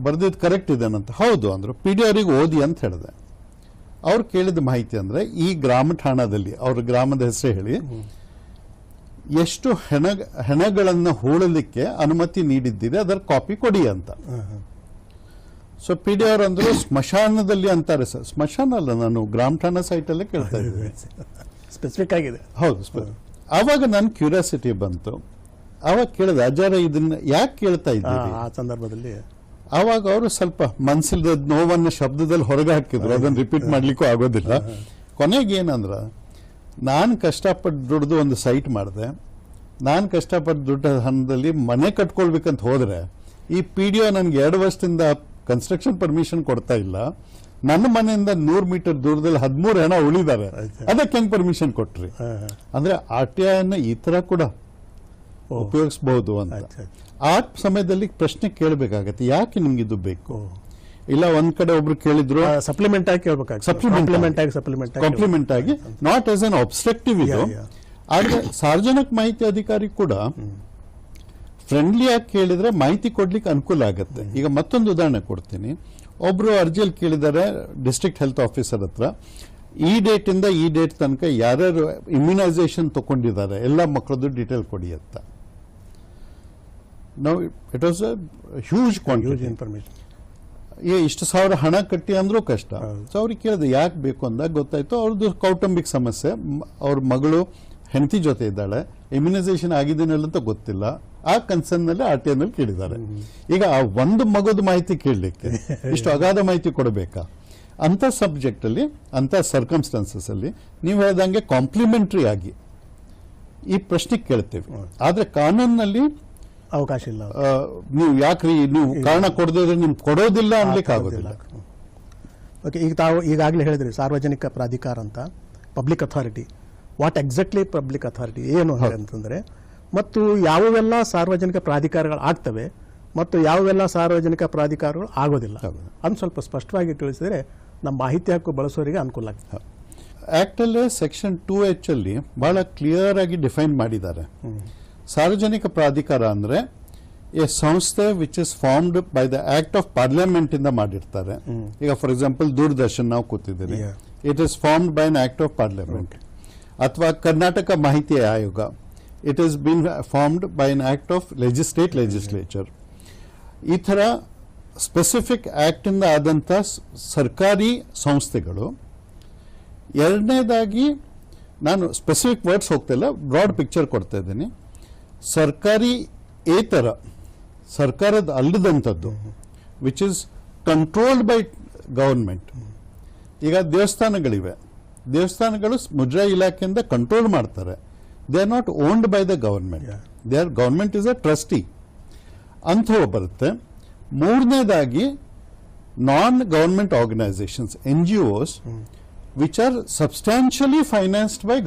ಬರ್ದಿದ್ದು ಕರೆಕ್ಟ್ ಇದೇನಂತ. ಹೌದು ಅಂದರು. ಪಿ ಡಿ ಅವರಿಗೆ ಓದಿ ಅಂತ ಹೇಳಿದೆ. ಅವ್ರು ಕೇಳಿದ ಮಾಹಿತಿ ಅಂದ್ರೆ ಈ ಗ್ರಾಮ ಠಾಣದಲ್ಲಿ ಅವ್ರ ಗ್ರಾಮದ ಹೆಸರು ಹೇಳಿ ಎಷ್ಟು ಹೆಣ ಹೆಣಗಳನ್ನು ಹೂಳಲಿಕ್ಕೆ ಅನುಮತಿ ನೀಡಿದ್ದೀರಿ ಅದರ ಕಾಪಿ ಕೊಡಿ ಅಂತ. ಸೊ ಪಿ ಡಿ ಅವ್ರು ಅಂದ್ರು ಸ್ಮಶಾನದಲ್ಲಿ ಅಂತಾರೆ ಸರ್. ಸ್ಮಶಾನ ಅಲ್ಲ ನಾನು ಗ್ರಾಮ ಠಾಣಾ ಸೈಟ್ ಅಲ್ಲೇ ಕೇಳ್ತಾ ಇದ್ದೀನಿ. ಸ್ಪೆಸಿಫಿಕ್ ಆಗಿದೆ. ಹೌದು ಆವಾಗ ನನ್ನ ಕ್ಯೂರಿಯಾಸಿಟಿ ಬಂತು. ಅವಾಗ ಕೇಳಿದೆ ಅಜಾರ ಇದನ್ನ ಯಾಕೆ ಕೇಳ್ತಾ ಇದ್ದೀನಿ ಆ ಸಂದರ್ಭದಲ್ಲಿ. ಆವಾಗ ಅವರು ಸ್ವಲ್ಪ ಮನ್ಸಿಲ್ದ ನೋವನ್ನು ಶಬ್ದದಲ್ಲಿ ಹೊರಗೆ ಹಾಕಿದ್ರು. ಅದನ್ನ ರಿಪೀಟ್ ಮಾಡ್ಲಿಕ್ಕೂ ಆಗೋದಿಲ್ಲ. ಕೊನೆಗೆ ಏನಂದ್ರ ನಾನು ಕಷ್ಟಪಟ್ಟು ದುಡ್ದು ಒಂದು ಸೈಟ್ ಮಾಡಿದೆ. ನಾನು ಕಷ್ಟಪಟ್ಟು ದುಡ್ಡ ಹಣದಲ್ಲಿ ಮನೆ ಕಟ್ಕೊಳ್ಬೇಕಂತ ಹೋದರೆ ಈ ಪಿ ಡಿ ಒ ನನಗೆ ಎರಡು ವರ್ಷದಿಂದ ಕನ್ಸ್ಟ್ರಕ್ಷನ್ ಪರ್ಮಿಷನ್ ಕೊಡ್ತಾ ಇಲ್ಲ. ನನ್ನ ಮನೆಯಿಂದ ನೂರು ಮೀಟರ್ ದೂರದಲ್ಲಿ ಹದಿಮೂರು ಹಣ ಉಳಿದಾರೆ ಅದಕ್ಕೆ ಹೆಂಗೆ ಪರ್ಮಿಷನ್ ಕೊಟ್ರಿ. ಅಂದ್ರೆ ಆರ್ ಟಿ ಐ ಈ ಥರ ಕೂಡ ಉಪಯೋಗಿಸ್ಬೋದು ಉಪಯೋಗಿಸಬಹುದು ಅಂತ. ಆ ಸಮಯದಲ್ಲಿ ಪ್ರಶ್ನೆ ಕೇಳಬೇಕಾಗತ್ತೆ. ಯಾಕೆ ನಿಮ್ಗೆ ಇದು ಬೇಕು? ಇಲ್ಲ ಒಂದ್ ಕಡೆ ಒಬ್ರು ಕೇಳಿದ್ರು? ಸಪ್ಲಿಮೆಂಟ್ ಆಗಿ ಕೇಳಬೇಕಾಗಿ Supplement ಆಗಿ ಸಪ್ಲಿಮೆಂಟ್ ಆಗಿ ಕಾಂಪ್ಲಿಮೆಂಟ್ ಆಗಿ ನಾಟ್ ಆಸ್ ಅನ್ ಆಬ್ಸ್ಟ್ರಕ್ಟಿವ್ ಇದು. ಆದ್ರೆ ಸಾರ್ವಜನಿಕ ಮಾಹಿತಿ ಅಧಿಕಾರಿ ಕೂಡ ಫ್ರೆಂಡ್ಲಿ ಆಗಿ ಕೇಳಿದ್ರೆ ಮಾಹಿತಿ ಕೊಡ್ಲಿಕ್ಕೆ ಅನುಕೂಲ ಆಗುತ್ತೆ. ಈಗ ಮತ್ತೊಂದು ಉದಾಹರಣೆ ಕೊಡ್ತೀನಿ. ಒಬ್ರು ಅರ್ಜಿಯಲ್ಲಿ ಕೇಳಿದ್ದಾರೆ ಡಿಸ್ಟ್ರಿಕ್ಟ್ ಹೆಲ್ತ್ ಆಫೀಸರ್ ಹತ್ರ. ಈ ಡೇಟ್ ಇಂದ ಈ ಡೇಟ್ ತನಕ ಯಾರ್ಯಾರು ಇಮ್ಯುನೈಸೇಷನ್ ತಗೊಂಡಿದ್ದಾರೆ ಎಲ್ಲ ಮಕ್ಕಳದ್ದು ಡೀಟೇಲ್ ಕೊಡಿ ಅಂತ. ನಾವು it was a huge quantity information ಏ ಇಷ್ಟು ಸಾವಿರ ಹಣ ಕಟ್ಟಿ ಅಂದರೂ ಕಷ್ಟ. ಸೊ ಅವ್ರಿಗೆ ಕೇಳಿದೆ ಯಾಕೆ ಬೇಕು ಅಂದಾಗ ಗೊತ್ತಾಯ್ತು. ಅವ್ರದ್ದು ಕೌಟುಂಬಿಕ ಸಮಸ್ಯೆ. ಅವ್ರ ಮಗಳು ಹೆಂಡತಿ ಜೊತೆ ಇದ್ದಾಳೆ. ಇಮ್ಯುನೈಸೇಷನ್ ಆಗಿದ್ದೇನಲ್ಲ ಅಂತ ಗೊತ್ತಿಲ್ಲ. ಆ ಕನ್ಸರ್ನಲ್ಲಿ ಆರ್ ಟಿ ಎನಲ್ಲಿ ಕೇಳಿದ್ದಾರೆ. ಈಗ ಆ ಒಂದು ಮಗದ ಮಾಹಿತಿ ಕೇಳಲಿಕ್ಕೆ ಇಷ್ಟು ಅಗಾಧ ಮಾಹಿತಿ ಕೊಡಬೇಕಾ? ಅಂಥ ಸಬ್ಜೆಕ್ಟಲ್ಲಿ ಅಂಥ ಅಂತ ಸರ್ಕಮ್ಸ್ಟಾನ್ಸಸ್ ಅಲ್ಲಿ ನೀವು ಹೇಳ್ದಂಗೆ ಕಾಂಪ್ಲಿಮೆಂಟ್ರಿ ಆಗಿ ಈ ಪ್ರಶ್ನೆ ಕೇಳ್ತೇವೆ. ಆದರೆ ಕಾನೂನಿನಲ್ಲಿ ಅವಕಾಶ ಇಲ್ಲ ನೀವು ಯಾಕ್ರಿ ನೀವು ಕಾರಣ ಕೊಡದೇ ನಿಮ್ ಕೊಡೋದಿಲ್ಲ ಅನ್ಲಿಕ್ಕೆ ಆಗೋದಿಲ್ಲ. ಓಕೆ ಈಗ ತಾವು ಈಗಾಗಲೇ ಹೇಳಿದ್ರಿ ಸಾರ್ವಜನಿಕ ಪ್ರಾಧಿಕಾರ ಅಂತ public authority what exactly public authority ಏನು ಅಂತಂದರೆ ಮತ್ತು ಯಾವುವೆಲ್ಲ ಸಾರ್ವಜನಿಕ ಪ್ರಾಧಿಕಾರಗಳು ಆಗ್ತವೆ ಮತ್ತು ಯಾವುವೆಲ್ಲ ಸಾರ್ವಜನಿಕ ಪ್ರಾಧಿಕಾರಗಳು ಆಗೋದಿಲ್ಲ. ಅದನ್ನು ಸ್ವಲ್ಪ ಸ್ಪಷ್ಟವಾಗಿ ತಿಳಿಸಿದ್ರೆ ನಮ್ಮ ಮಾಹಿತಿ ಹಕ್ಕು ಬಳಸೋರಿಗೆ ಅನುಕೂಲ ಆಗ್ತದೆ. ಆಕ್ಟ್ ಅಲ್ಲೇ ಸೆಕ್ಷನ್ ಟೂ ಎಚ್ ಅಲ್ಲಿ ಬಹಳ ಕ್ಲಿಯರ್ ಆಗಿ ಡಿಫೈನ್ ಮಾಡಿದ್ದಾರೆ. ಸಾರ್ವಜನಿಕ ಪ್ರಾಧಿಕಾರ ಅಂದ್ರೆ ಎ ಸಂಸ್ಥೆ which is formed by the act of parliament ಇಂದ ಮಾಡಿರ್ತಾರೆ. ಈಗ ಫಾರ್ ಎಕ್ಸಾಂಪಲ್ ದೂರದರ್ಶನ್ ನಾವು ಕೂತಿದ್ದೀವಿ Yeah. It is formed by an act of parliament ಅಥವಾ ಕರ್ನಾಟಕ ಮಾಹಿತಿ ಆಯೋಗ. It is been formed by an act of legislate legislature ಈ ಥರ ಸ್ಪೆಸಿಫಿಕ್ ಆಕ್ಟ್ ಇಂದ ಆದಂಥ ಸರ್ಕಾರಿ ಸಂಸ್ಥೆಗಳು. ಎರಡನೇದಾಗಿ ನಾನು ಸ್ಪೆಸಿಫಿಕ್ ವರ್ಡ್ಸ್ ಹೋಗ್ತಿಲ್ಲ ಬ್ರಾಡ್ ಪಿಕ್ಚರ್ ಕೊಡ್ತಾ ಇದ್ದೀನಿ. ಸರ್ಕಾರಿ ಏತರ ಸರ್ಕಾರದ ಅಲ್ಲದಂಥದ್ದು which is controlled by government ಈಗ ದೇವಸ್ಥಾನಗಳಿವೆ. ದೇವಸ್ಥಾನಗಳು ಮುಜ್ರಾ ಇಲಾಖೆಯಿಂದ ಕಂಟ್ರೋಲ್ ಮಾಡ್ತಾರೆ. They are not owned by the government they are government is a trustee ಅಂಥವು ಬರುತ್ತೆ. ಮೂರನೇದಾಗಿ non government organisations N G Os which are substantially financed by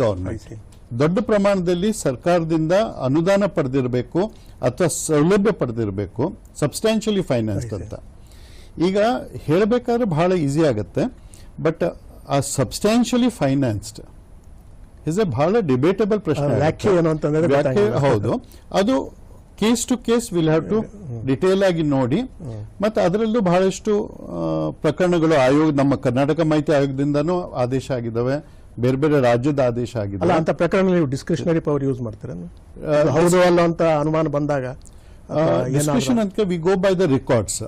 see. ದೊಡ್ಡ ಪ್ರಮಾಣದಲ್ಲಿ ಸರ್ಕಾರದಿಂದ ಅನುದಾನ ಪಡೆದಿರಬೇಕು ಅಥವಾ ಸೌಲಭ್ಯ ಪಡೆದಿರಬೇಕು ಸಬ್ಸ್ಟ್ಯಾನ್ಷಿಯಲಿ ಫೈನಾನ್ಸ್ಡ್ ಅಂತ. ಈಗ ಹೇಳಬೇಕಾದ್ರೆ ಬಹಳ ಈಸಿ ಆಗುತ್ತೆ ಬಟ್ ಆ ಸಬ್ಸ್ಟ್ಯಾನ್ಷಿಯಲಿ ಫೈನಾನ್ಸ್ಡ್ ಇಸ್ ಎ ಬಹಳ ಡಿಬೇಟಬಲ್ ಪ್ರಶ್ನೆ ಹೌದು. ಅದು case to case will have to detail ಆಗಿ ನೋಡಿ. ಮತ್ತೆ ಅದರಲ್ಲೂ ಬಹಳಷ್ಟು ಪ್ರಕರಣಗಳು ಆಯೋಗ ನಮ್ಮ ಕರ್ನಾಟಕ ಮಾಹಿತಿ ಆಯೋಗದಿಂದನೂ ಆದೇಶ ಆಗಿದ್ದಾವೆ. ಬೇರೆ ಬೇರೆ ರಾಜ್ಯದ ಆದೇಶ ಅಲ್ಲ ಆಗಿದೆ ಅಂತ ಪ್ರಕರಣ ನೀವು ಡಿಸ್ಕ್ರಿಷನರಿ ಪವರ್ ಯೂಸ್ ಮಾಡ್ತೀರ? ಹೌದು ಅಲ್ಲ ಅಂತ ಅನುಮಾನ ಬಂದಾಗ ಡಿಸ್ಕ್ರಿಷನ್ ಅಂತ we go by the records.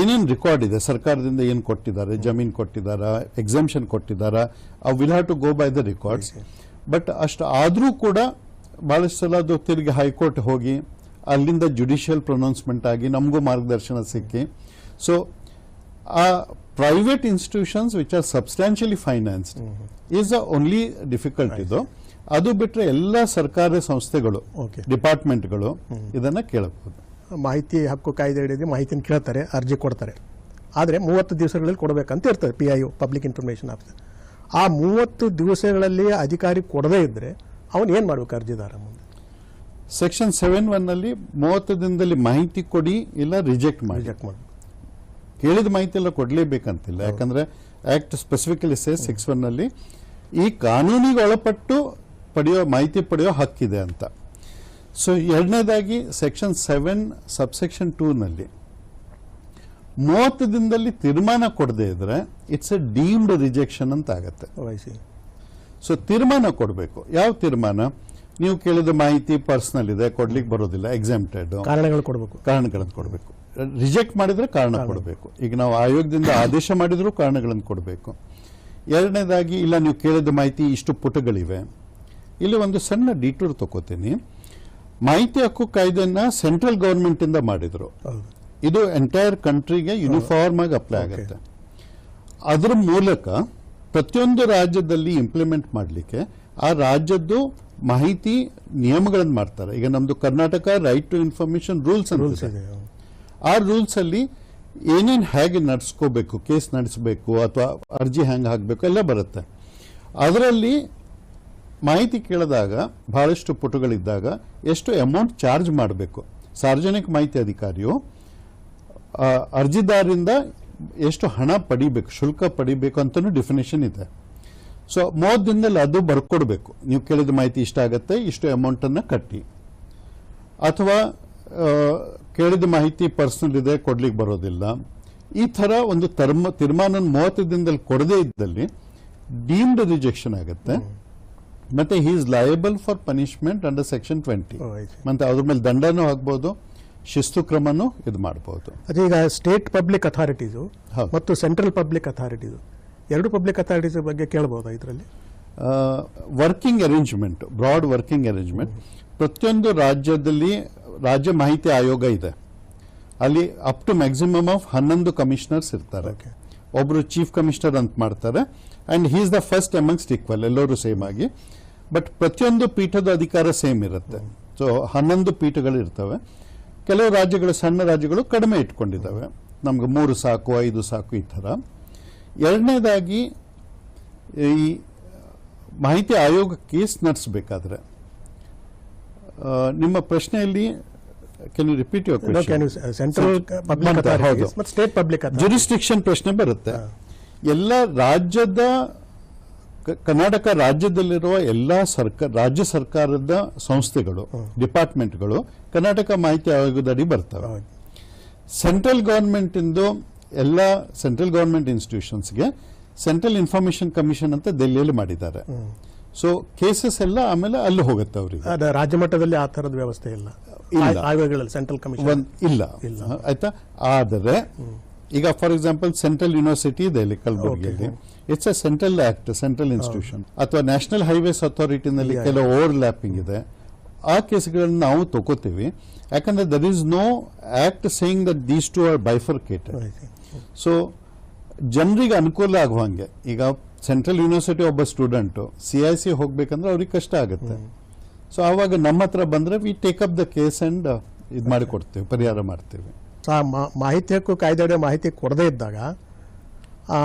ಏನೇನು ರೆಕಾರ್ಡ್ ಇದೆ? ಸರ್ಕಾರದಿಂದ ಏನು ಕೊಟ್ಟಿದ್ದಾರೆ? ಜಮೀನ್ ಕೊಟ್ಟಿದ್ದಾರಾ? Exemption ಕೊಟ್ಟಿದ್ದಾರಾ? Will have to go by the records but ಅಷ್ಟು ಆದರೂ ಕೂಡ ಭಾಳಷ್ಟು ಸಲ ಅದು ತಿರುಗಿ ಹೈಕೋರ್ಟ್ ಹೋಗಿ ಅಲ್ಲಿಂದ ಜುಡಿಷಿಯಲ್ ಪ್ರೊನೌನ್ಸ್ಮೆಂಟ್ ಆಗಿ ನಮಗೂ ಮಾರ್ಗದರ್ಶನ ಸಿಕ್ಕಿ. ಸೊ ಆ private institutions which are substantially financed is the only difficult ಇದು ಅದು ಬಿಟ್ಟರೆ ಎಲ್ಲ ಸರ್ಕಾರಿ ಸಂಸ್ಥೆಗಳು. ಡಿಪಾರ್ಟ್ಮೆಂಟ್ಗಳು ಇದನ್ನ ಕೇಳಬಹುದು. ಮಾಹಿತಿ ಹಕ್ಕು ಕಾಯ್ದೆ ಅಡಿಯಲ್ಲಿ ಮಾಹಿತಿನ ಕೇಳ್ತಾರೆ ಅರ್ಜಿ ಕೊಡ್ತಾರೆ. ಆದರೆ ಮೂವತ್ತು ದಿವಸಗಳಲ್ಲಿ ಕೊಡಬೇಕಂತ ಇರ್ತದೆ P I public information officer ಆ ಮೂವತ್ತು ದಿವಸಗಳಲ್ಲಿ ಅಧಿಕಾರಿ ಕೊಡದೇ ಇದ್ದರೆ ಅವನು ಏನು ಮಾಡ್ಬೇಕು ಅರ್ಜಿದಾರ ಮುಂದೆ? ಸೆಕ್ಷನ್ ಸೆವೆನ್ ಒನ್ ಅಲ್ಲಿ ಮೂವತ್ತು ದಿನದಲ್ಲಿ ಮಾಹಿತಿ ಕೊಡಿ ಇಲ್ಲ ರಿಜೆಕ್ಟ್ ಮಾಡಿ. ರಿಜೆಕ್ಟ್ ಮಾಡಿ ಕೇಳಿದ ಮಾಹಿತಿ ಎಲ್ಲ ಕೊಡಲೇಬೇಕಂತಿಲ್ಲ. ಯಾಕಂದ್ರೆ act specifically say six one ಅಲ್ಲಿ ಈ ಕಾನೂನಿಗೆ ಒಳಪಟ್ಟು ಪಡೆಯೋ ಮಾಹಿತಿ ಪಡೆಯೋ ಹಕ್ಕಿದೆ ಅಂತ. ಸೊ ಎರಡನೇದಾಗಿ ಸೆಕ್ಷನ್ ಸೆವೆನ್ ಸಬ್ಸೆಕ್ಷನ್ ಟೂನಲ್ಲಿ ಮೂವತ್ತು ದಿನದಲ್ಲಿ ತೀರ್ಮಾನ ಕೊಡದೇ ಇದ್ರೆ ಇಟ್ಸ್ ಎ ಡೀಮ್ಡ್ ರಿಜೆಕ್ಷನ್ ಅಂತ ಆಗತ್ತೆ. ಸೊ ತೀರ್ಮಾನ ಕೊಡಬೇಕು. ಯಾವ ತೀರ್ಮಾನ? ನೀವು ಕೇಳಿದ ಮಾಹಿತಿ ಪರ್ಸನಲ್ ಇದೆ ಕೊಡ್ಲಿಕ್ಕೆ ಬರೋದಿಲ್ಲ ಎಕ್ಸಾಮ್ಟೆಡ್ ಕಾರಣಗಳು ಕೊಡಬೇಕು. ಕಾರಣಗಳನ್ನು ಕೊಡಬೇಕು. ರಿಜೆಕ್ಟ್ ಮಾಡಿದರೆ ಕಾರಣ ಕೊಡಬೇಕು. ಈಗ ನಾವು ಆಯೋಗದಿಂದ ಆದೇಶ ಮಾಡಿದರೂ ಕಾರಣಗಳನ್ನು ಕೊಡಬೇಕು. ಎರಡನೇದಾಗಿ ಇಲ್ಲ ನೀವು ಕೇಳಿದ ಮಾಹಿತಿ ಇಷ್ಟು ಪುಟಗಳಿವೆ. ಇಲ್ಲಿ ಒಂದು ಸಣ್ಣ ಡೀಟೇಲ್ ತಗೋತೀನಿ ಮಾಹಿತಿ ಹಕ್ಕು ಕಾಯ್ದೆಯನ್ನ ಸೆಂಟ್ರಲ್ ಗವರ್ಮೆಂಟ್ ಇಂದ ಮಾಡಿದ್ರು ಇದು ಎಂಟೈರ್ ಕಂಟ್ರಿಗೆ ಯೂನಿಫಾರ್ಮ್ ಆಗಿ ಅಪ್ಲೈ ಆಗುತ್ತೆ. ಅದರ ಮೂಲಕ ಪ್ರತಿಯೊಂದು ರಾಜ್ಯದಲ್ಲಿ ಇಂಪ್ಲಿಮೆಂಟ್ ಮಾಡಲಿಕ್ಕೆ ಆ ರಾಜ್ಯದ್ದು ಮಾಹಿತಿ ನಿಯಮಗಳನ್ನು ಮಾಡ್ತಾರೆ. ಈಗ ನಮ್ದು Karnataka right to information rules rules ಅಂತ ಆ ರೂಲ್ಸ್ ಅಲ್ಲಿ ಏನೇನು ಹೇಗೆ ನಡೆಸ್ಕೋಬೇಕು ಕೇಸ್ ನಡೆಸಬೇಕು ಅಥವಾ ಅರ್ಜಿ ಹೆಂಗೆ ಹಾಕಬೇಕು ಎಲ್ಲ ಬರುತ್ತೆ. ಅದರಲ್ಲಿ ಮಾಹಿತಿ ಕೇಳಿದಾಗ ಭಾಳಷ್ಟು ಪುಟಗಳಿದ್ದಾಗ ಎಷ್ಟು ಅಮೌಂಟ್ ಚಾರ್ಜ್ ಮಾಡಬೇಕು. ಸಾರ್ವಜನಿಕ ಮಾಹಿತಿ ಅಧಿಕಾರಿಯು ಅರ್ಜಿದಾರರಿಂದ ಎಷ್ಟು ಹಣ ಪಡಿಬೇಕು, ಶುಲ್ಕ ಪಡಿಬೇಕು ಅಂತಲೂ ಡೆಫಿನೇಷನ್ ಇದೆ. ಸೊ ಮೂವತ್ತು ದಿನದಲ್ಲಿ ಅದು ಬರ್ಕೊಡ್ಬೇಕು. ನೀವು ಕೇಳಿದ ಮಾಹಿತಿ ಇಷ್ಟ ಆಗುತ್ತೆ, ಇಷ್ಟು ಅಮೌಂಟನ್ನು ಕಟ್ಟಿ. ಅಥವಾ ಕೇಳಿದ ಮಾಹಿತಿ ಪರ್ಸನಲ್ ಇದೆ ಕೊಡ್ಲಿಕ್ಕೆ ಬರೋದಿಲ್ಲ. ಈ ತರ ಒಂದು ತರ್ಮ ತೀರ್ಮಾನ ಮೂವತ್ತು ದಿನದಲ್ಲಿ ಕೊಡದೇ ಇದ್ದಲ್ಲಿ ಡೀಮ್ಡ್ ರಿಜೆಕ್ಷನ್ ಆಗುತ್ತೆ. ಮತ್ತೆ he is liable for punishment under section twenty. ಮತ್ತೆ ಅದ್ರ ಮೇಲೆ ದಂಡನೂ ಆಗ್ಬೋದು ಶಿಸ್ತು ಕ್ರಮನೂ ಇದು ಮಾಡಬಹುದು ಅದೇ ಈಗ ಸ್ಟೇಟ್ ಪಬ್ಲಿಕ್ ಅಥಾರಿಟೀಸು ಮತ್ತು ಸೆಂಟ್ರಲ್ ಪಬ್ಲಿಕ್ ಅಥಾರಿಟೀಸು ಎರಡು ಪಬ್ಲಿಕ್ ಅಥಾರಿಟೀಸ್ ಬಗ್ಗೆ ಕೇಳ್ಬೋದಾ ಇದರಲ್ಲಿ? Working arrangement broad working arrangement ಪ್ರತಿಯೊಂದು ರಾಜ್ಯದಲ್ಲಿ ರಾಜ್ಯ ಮಾಹಿತಿ ಆಯೋಗ ಇದೆ. ಅಲ್ಲಿ ಅಪ್ ಟು ಮ್ಯಾಕ್ಸಿಮಮ್ ಆಫ್ ಹನ್ನೊಂದು ಕಮಿಷನರ್ಸ್ ಇರ್ತಾರೆ. ಒಬ್ಬರು ಒಬ್ರು ಚೀಫ್ ಕಮಿಷನರ್ ಅಂತ ಮಾಡ್ತಾರೆ. And he's the first amongst equal ಎಲ್ಲರೂ ಸೇಮ್ ಆಗಿ. ಬಟ್ ಪ್ರತಿಯೊಂದು ಪೀಠದ ಅಧಿಕಾರ ಸೇಮ್ ಇರುತ್ತೆ. ಸೊ ಹನ್ನೊಂದು ಪೀಠಗಳು ಇರ್ತವೆ. ಕೆಲವು ರಾಜ್ಯಗಳು ಸಣ್ಣ ರಾಜ್ಯಗಳು ಕಡಿಮೆ ಇಟ್ಕೊಂಡಿದ್ದಾವೆ. ನಮ್ಗೆ ಮೂರು ಸಾಕು ಐದು ಸಾಕು ಈ ಥರ. ಎರಡನೇದಾಗಿ ಈ ಮಾಹಿತಿ ಆಯೋಗ ಕೇಸ್ ನಡೆಸಬೇಕಾದ್ರೆ ನಿಮ್ಮ ಪ್ರಶ್ನೆಯಲ್ಲಿ can you repeat your central. State public jurisdiction ಪ್ರಶ್ನೆ ಬರುತ್ತೆ. ಎಲ್ಲ ರಾಜ್ಯದ ಕರ್ನಾಟಕ ರಾಜ್ಯದಲ್ಲಿರುವ ಎಲ್ಲ ಸರ್ಕಾರ ರಾಜ್ಯ ಸರ್ಕಾರದ ಸಂಸ್ಥೆಗಳು ಡಿಪಾರ್ಟ್ಮೆಂಟ್ಗಳು ಕರ್ನಾಟಕ ಮಾಹಿತಿ ಆಯೋಗದಡಿ ಬರ್ತವೆ. ಸೆಂಟ್ರಲ್ ಗೌರ್ಮೆಂಟ್ ಇಂದು ಎಲ್ಲ ಸೆಂಟ್ರಲ್ ಗೌರ್ಮೆಂಟ್ ಇನ್ಸ್ಟಿಟ್ಯೂಷನ್ಸ್ಗೆ ಸೆಂಟ್ರಲ್ ಇನ್ಫಾರ್ಮೇಶನ್ ಕಮಿಷನ್ ಅಂತ ದೆಹಲಿಯಲ್ಲಿ ಮಾಡಿದ್ದಾರೆ. ಸೊ ಕೇಸಸ್ ಎಲ್ಲ ಆಮೇಲೆ ಅಲ್ಲಿ ಹೋಗುತ್ತೆ ಅವರಿಗೆ. ಅದ ರಾಜ್ಯ ಮಟ್ಟದಲ್ಲಿ ಆ ಥರದ ವ್ಯವಸ್ಥೆ ಇಲ್ಲ. ಇಲ್ಲ. ಆಯ್- ಆಯೋಗಗಳಲ್ಲಿ ಸೆಂಟ್ರಲ್ ಕಮಿಷನ್ ಇಲ್ಲ. ಆಯ್ತಾ? ಆದರೆ ಈಗ ಫಾರ್ ಎಕ್ಸಾಂಪಲ್ ಸೆಂಟ್ರಲ್ ಯೂನಿವರ್ಸಿಟಿ ಇದೆ ಇಲ್ಲಿ ಕಲಬುರಗಿಯಲ್ಲಿ. It's a central act central institution ಅಥವಾ ನ್ಯಾಷನಲ್ ಹೈವೇಸ್ ಅಥಾರಿಟಿನಲ್ಲಿ ಕೆಲವು ಓವರ್ ಲ್ಯಾಪಿಂಗ್ ಇದೆ. ಆ ಕೇಸ್ಗಳನ್ನ ನಾವು ತಗೋತೀವಿ. ಯಾಕಂದ್ರೆ there is no act saying that these two are bifurcated so ಜನರಿಗೆ ಅನುಕೂಲ ಆಗುವಂಗೆ ಈಗ ಸೆಂಟ್ರಲ್ ಯೂನಿವರ್ಸಿಟಿ ಒಬ್ಬ ಸ್ಟೂಡೆಂಟು ಸಿ ಐ ಸಿ ಹೋಗ್ಬೇಕಂದ್ರೆ ಅವ್ರಿಗೆ ಕಷ್ಟ ಆಗುತ್ತೆ. ಸೊ ಆವಾಗ ನಮ್ಮ ಹತ್ರ ಬಂದ್ರೆ we take up the case and ಇದು ಮಾಡಿ ಕೊಡ್ತೇವೆ ಪರಿಹಾರ ಮಾಡ್ತೇವೆ. ಮಾಹಿತಿ ಹಕ್ಕು ಕಾಯ್ದೆ ಮಾಹಿತಿ ಕೊಡದೇ ಇದ್ದಾಗ ಆ,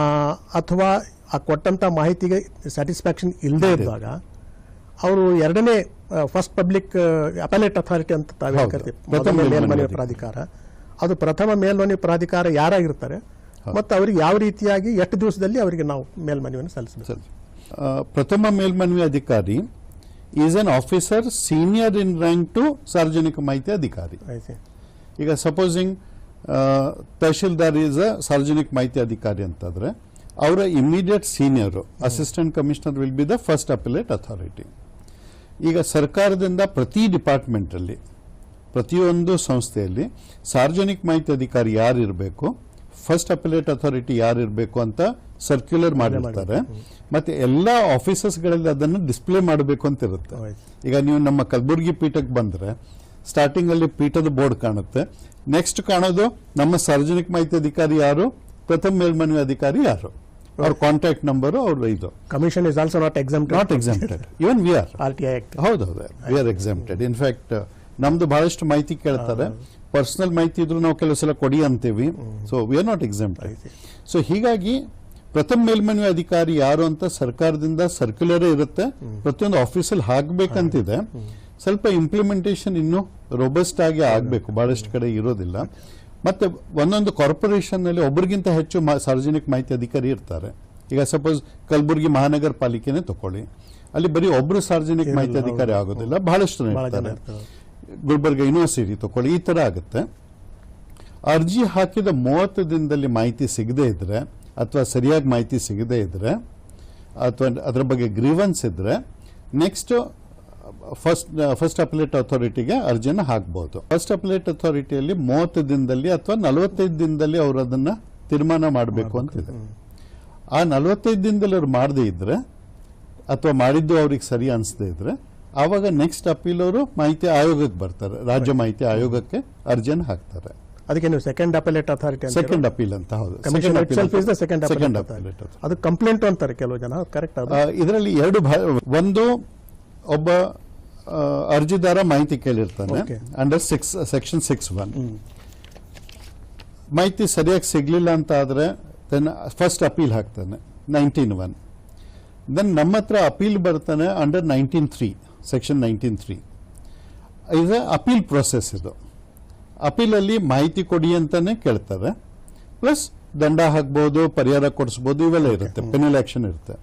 ಅಥವಾ ಆ ಕೊಟ್ಟಂತ ಮಾಹಿತಿಗೆ ಸ್ಯಾಟಿಸ್ಫ್ಯಾಕ್ಷನ್ ಇಲ್ಲದೇ ಇದ್ದಾಗ ಅವರು ಎರಡನೇ ಫಸ್ಟ್ ಪಬ್ಲಿಕ್ ಅಪಲೇಟ್ ಅಥಾರಿಟಿ ಅಂತ ತಾವೇ ಮೇಲ್ಮನವಿ ಮೇಲ್ಮನವಿ ಪ್ರಾಧಿಕಾರ. ಅದು ಪ್ರಥಮ ಮೇಲ್ಮನವಿ ಪ್ರಾಧಿಕಾರ ಯಾರಾಗಿರ್ತಾರೆ? ಮತ್ತು ಅವರಿಗೆ ಯಾವ ರೀತಿಯಾಗಿ ಎಷ್ಟು ದಿವಸದಲ್ಲಿ ಅವರಿಗೆ ನಾವು ಮೇಲ್ಮನವಿಯನ್ನು ಸಲ್ಲಿಸಬೇಕು? ಸರಿ. ಪ್ರಥಮ ಮೇಲ್ಮನವಿ ಅಧಿಕಾರಿ is an officer senior in rank to ಸಾರ್ವಜನಿಕ ಮಾಹಿತಿ ಅಧಿಕಾರಿ. ಈಗ ಸಪೋಸಿಂಗ್ ತಹಶೀಲ್ದಾರ್ ಈಸ್ ಅ ಸಾರ್ವಜನಿಕ ಮಾಹಿತಿ ಅಧಿಕಾರಿ ಅಂತಂದ್ರೆ ಅವರ immediate senior assistant commissioner will be the first appellate authority ಈಗ ಸರ್ಕಾರದಿಂದ ಪ್ರತಿ ಡಿಪಾರ್ಟ್ಮೆಂಟಲ್ಲಿ ಪ್ರತಿಯೊಂದು ಸಂಸ್ಥೆಯಲ್ಲಿ ಸಾರ್ವಜನಿಕ ಮಾಹಿತಿ ಅಧಿಕಾರಿ ಯಾರು ಇರಬೇಕು ಫಸ್ಟ್ ಅಪಿಲೇಟ್ ಅಥಾರಿಟಿ ಯಾರು ಇರಬೇಕು ಅಂತ ಸರ್ಕ್ಯುಲರ್ ಮಾಡಿರ್ತಾರೆ. ಮತ್ತೆ ಎಲ್ಲ ಆಫೀಸಸ್ಗಳಲ್ಲಿ ಅದನ್ನು ಡಿಸ್ಪ್ಲೇ ಮಾಡಬೇಕು ಅಂತ ಇರುತ್ತೆ. ಈಗ ನೀವು ನಮ್ಮ ಕಲಬುರಗಿ ಪೀಠಕ್ಕೆ ಬಂದ್ರೆ ಸ್ಟಾರ್ಟಿಂಗ್ ಅಲ್ಲಿ ಪೀಠದ ಬೋರ್ಡ್ ಕಾಣುತ್ತೆ. ನೆಕ್ಸ್ಟ್ ಕಾಣೋದು ನಮ್ಮ ಸಾರ್ವಜನಿಕ ಮಾಹಿತಿ ಅಧಿಕಾರಿ ಯಾರು? ಪ್ರಥಮ ಮೇಲ್ಮನವಿ ಅಧಿಕಾರಿ ಯಾರು? ಅವ್ರ ಕಾಂಟ್ಯಾಕ್ಟ್ ನಂಬರ್ ಅವ್ರ ಇದು. Commission is also not exam not exempted even we are R T I act ಹೌದು we are exempted in fact ನಮ್ದು ಬಹಳಷ್ಟು ಮಾಹಿತಿ ಕೇಳ್ತಾರೆ. ಪರ್ಸನಲ್ ಮಾಹಿತಿ ಇದ್ರೂ ನಾವು ಕೆಲವು ಸಲ ಕೊಡಿ ಅಂತೀವಿ. So we are not exam so ಹೀಗಾಗಿ ಪ್ರಥಮ ಮೇಲ್ಮನವಿ ಅಧಿಕಾರಿ ಯಾರು ಅಂತ ಸರ್ಕಾರದಿಂದ ಸರ್ಕ್ಯುಲರೇ ಇರುತ್ತೆ. ಪ್ರತಿಯೊಂದು ಆಫೀಸಲ್ಲಿ ಹಾಕ್ಬೇಕಂತಿದೆ. ಸ್ವಲ್ಪ ಇಂಪ್ಲಿಮೆಂಟೇಷನ್ ಇನ್ನೂ ರೋಬಸ್ಟ್ ಆಗಿ ಆಗಬೇಕು. ಬಹಳಷ್ಟು ಕಡೆ ಇರೋದಿಲ್ಲ. ಮತ್ತೆ ಒಂದೊಂದು ಕಾರ್ಪೊರೇಷನ್ನಲ್ಲಿ ಒಬ್ಬರಿಗಿಂತ ಹೆಚ್ಚು ಸಾರ್ವಜನಿಕ ಮಾಹಿತಿ ಅಧಿಕಾರಿ ಇರ್ತಾರೆ. ಈಗ ಸಪೋಸ್ ಕಲಬುರಗಿ ಮಹಾನಗರ ಪಾಲಿಕೆನೇ ತಕೊಳ್ಳಿ. ಅಲ್ಲಿ ಬರೀ ಒಬ್ರು ಸಾರ್ವಜನಿಕ ಮಾಹಿತಿ ಅಧಿಕಾರಿ ಆಗೋದಿಲ್ಲ. ಬಹಳಷ್ಟು ಇರ್ತಾರೆ. ಗುಲ್ಬರ್ಗ ಯೂನಿವರ್ಸಿಟಿ ತಗೊಳ್ಳಿ ಈ ಥರ ಆಗುತ್ತೆ. ಅರ್ಜಿ ಹಾಕಿದ ಮೂವತ್ತು ದಿನದಲ್ಲಿ ಮಾಹಿತಿ ಸಿಗದೇ ಇದ್ದರೆ ಅಥವಾ ಸರಿಯಾಗಿ ಮಾಹಿತಿ ಸಿಗದೇ ಇದ್ದರೆ ಅಥವಾ ಅದರ ಬಗ್ಗೆ ಗ್ರೀವನ್ಸ್ ಇದ್ದರೆ ನೆಕ್ಸ್ಟ್ ಫಸ್ಟ್ ಫಸ್ಟ್ ಅಪ್ಲೇಟ್ ಅಥಾರಿಟಿಗೆ ಅರ್ಜಿನ ಹಾಕ್ಬೋದು. ಫಸ್ಟ್ ಅಪ್ಲೇಟ್ ಅಥಾರಿಟಿಯಲ್ಲಿ ಮೂವತ್ತು ದಿನದಲ್ಲಿ ಅಥವಾ ನಲವತ್ತೈದು ದಿನದಲ್ಲಿ ಅವರು ಅದನ್ನು ತೀರ್ಮಾನ ಮಾಡಬೇಕು ಅಂತಿದೆ ಆ ನಲವತ್ತೈದು ದಿನದಲ್ಲಿ ಅವ್ರು ಮಾಡದೇ ಇದ್ದರೆ ಅಥವಾ ಮಾಡಿದ್ದು ಅವ್ರಿಗೆ ಸರಿ ಅನಿಸದೇ ಇದ್ರೆ ಆವಾಗ ನೆಕ್ಸ್ಟ್ ಅಪೀಲ್ ಅವರು ಮಾಹಿತಿ ಆಯೋಗಕ್ಕೆ ಬರ್ತಾರೆ. ರಾಜ್ಯ ಮಾಹಿತಿ ಆಯೋಗಕ್ಕೆ ಅರ್ಜಿಯನ್ನು ಹಾಕ್ತಾರೆ. ಅದಕ್ಕೆ ನೀವು second appellate authority second appeal ಅಂತ ಹೌದು. ಸೆಕೆಂಡ್ ಸೆಕೆಂಡ್ ಅಪಲೇಟ್ ಅಪೀಲ್ ಅದು ಕಂಪ್ಲೇಂಟ್ ಅಂತಾರೆ ಕೆಲವು ಜನ ಕರೆಕ್ಟ್ ಇದರಲ್ಲಿ ಎರಡು ಒಂದು ಒಬ್ಬ ಅರ್ಜಿದಾರ ಮಾಹಿತಿ ಕೇಳಿರ್ತಾನೆ. Under six section six one ಮಾಹಿತಿ ಸರಿಯಾಗಿ ಸಿಗಲಿಲ್ಲ ಅಂತ ಆದರೆ ದೆನ್ ಫಸ್ಟ್ ಅಪೀಲ್ ಹಾಕ್ತಾನೆ ನೈನ್ಟೀನ್ ಒನ್ ದೆನ್ ನಮ್ಮ ಹತ್ರ ಅಪೀಲ್ ಬರ್ತಾನೆ under nineteen three section nineteen three ಇದು ಅಪೀಲ್ ಪ್ರೊಸೆಸ್ ಇದು. ಅಪೀಲಲ್ಲಿ ಮಾಹಿತಿ ಕೊಡಿ ಅಂತಲೇ ಕೇಳ್ತಾರೆ ಪ್ಲಸ್ ದಂಡ ಹಾಕ್ಬೋದು ಪರಿಹಾರ ಕೊಡಿಸ್ಬೋದು ಇವೆಲ್ಲ ಇರುತ್ತೆ. ಪೆನಲ್ ಆಕ್ಷನ್ ಇರುತ್ತೆ.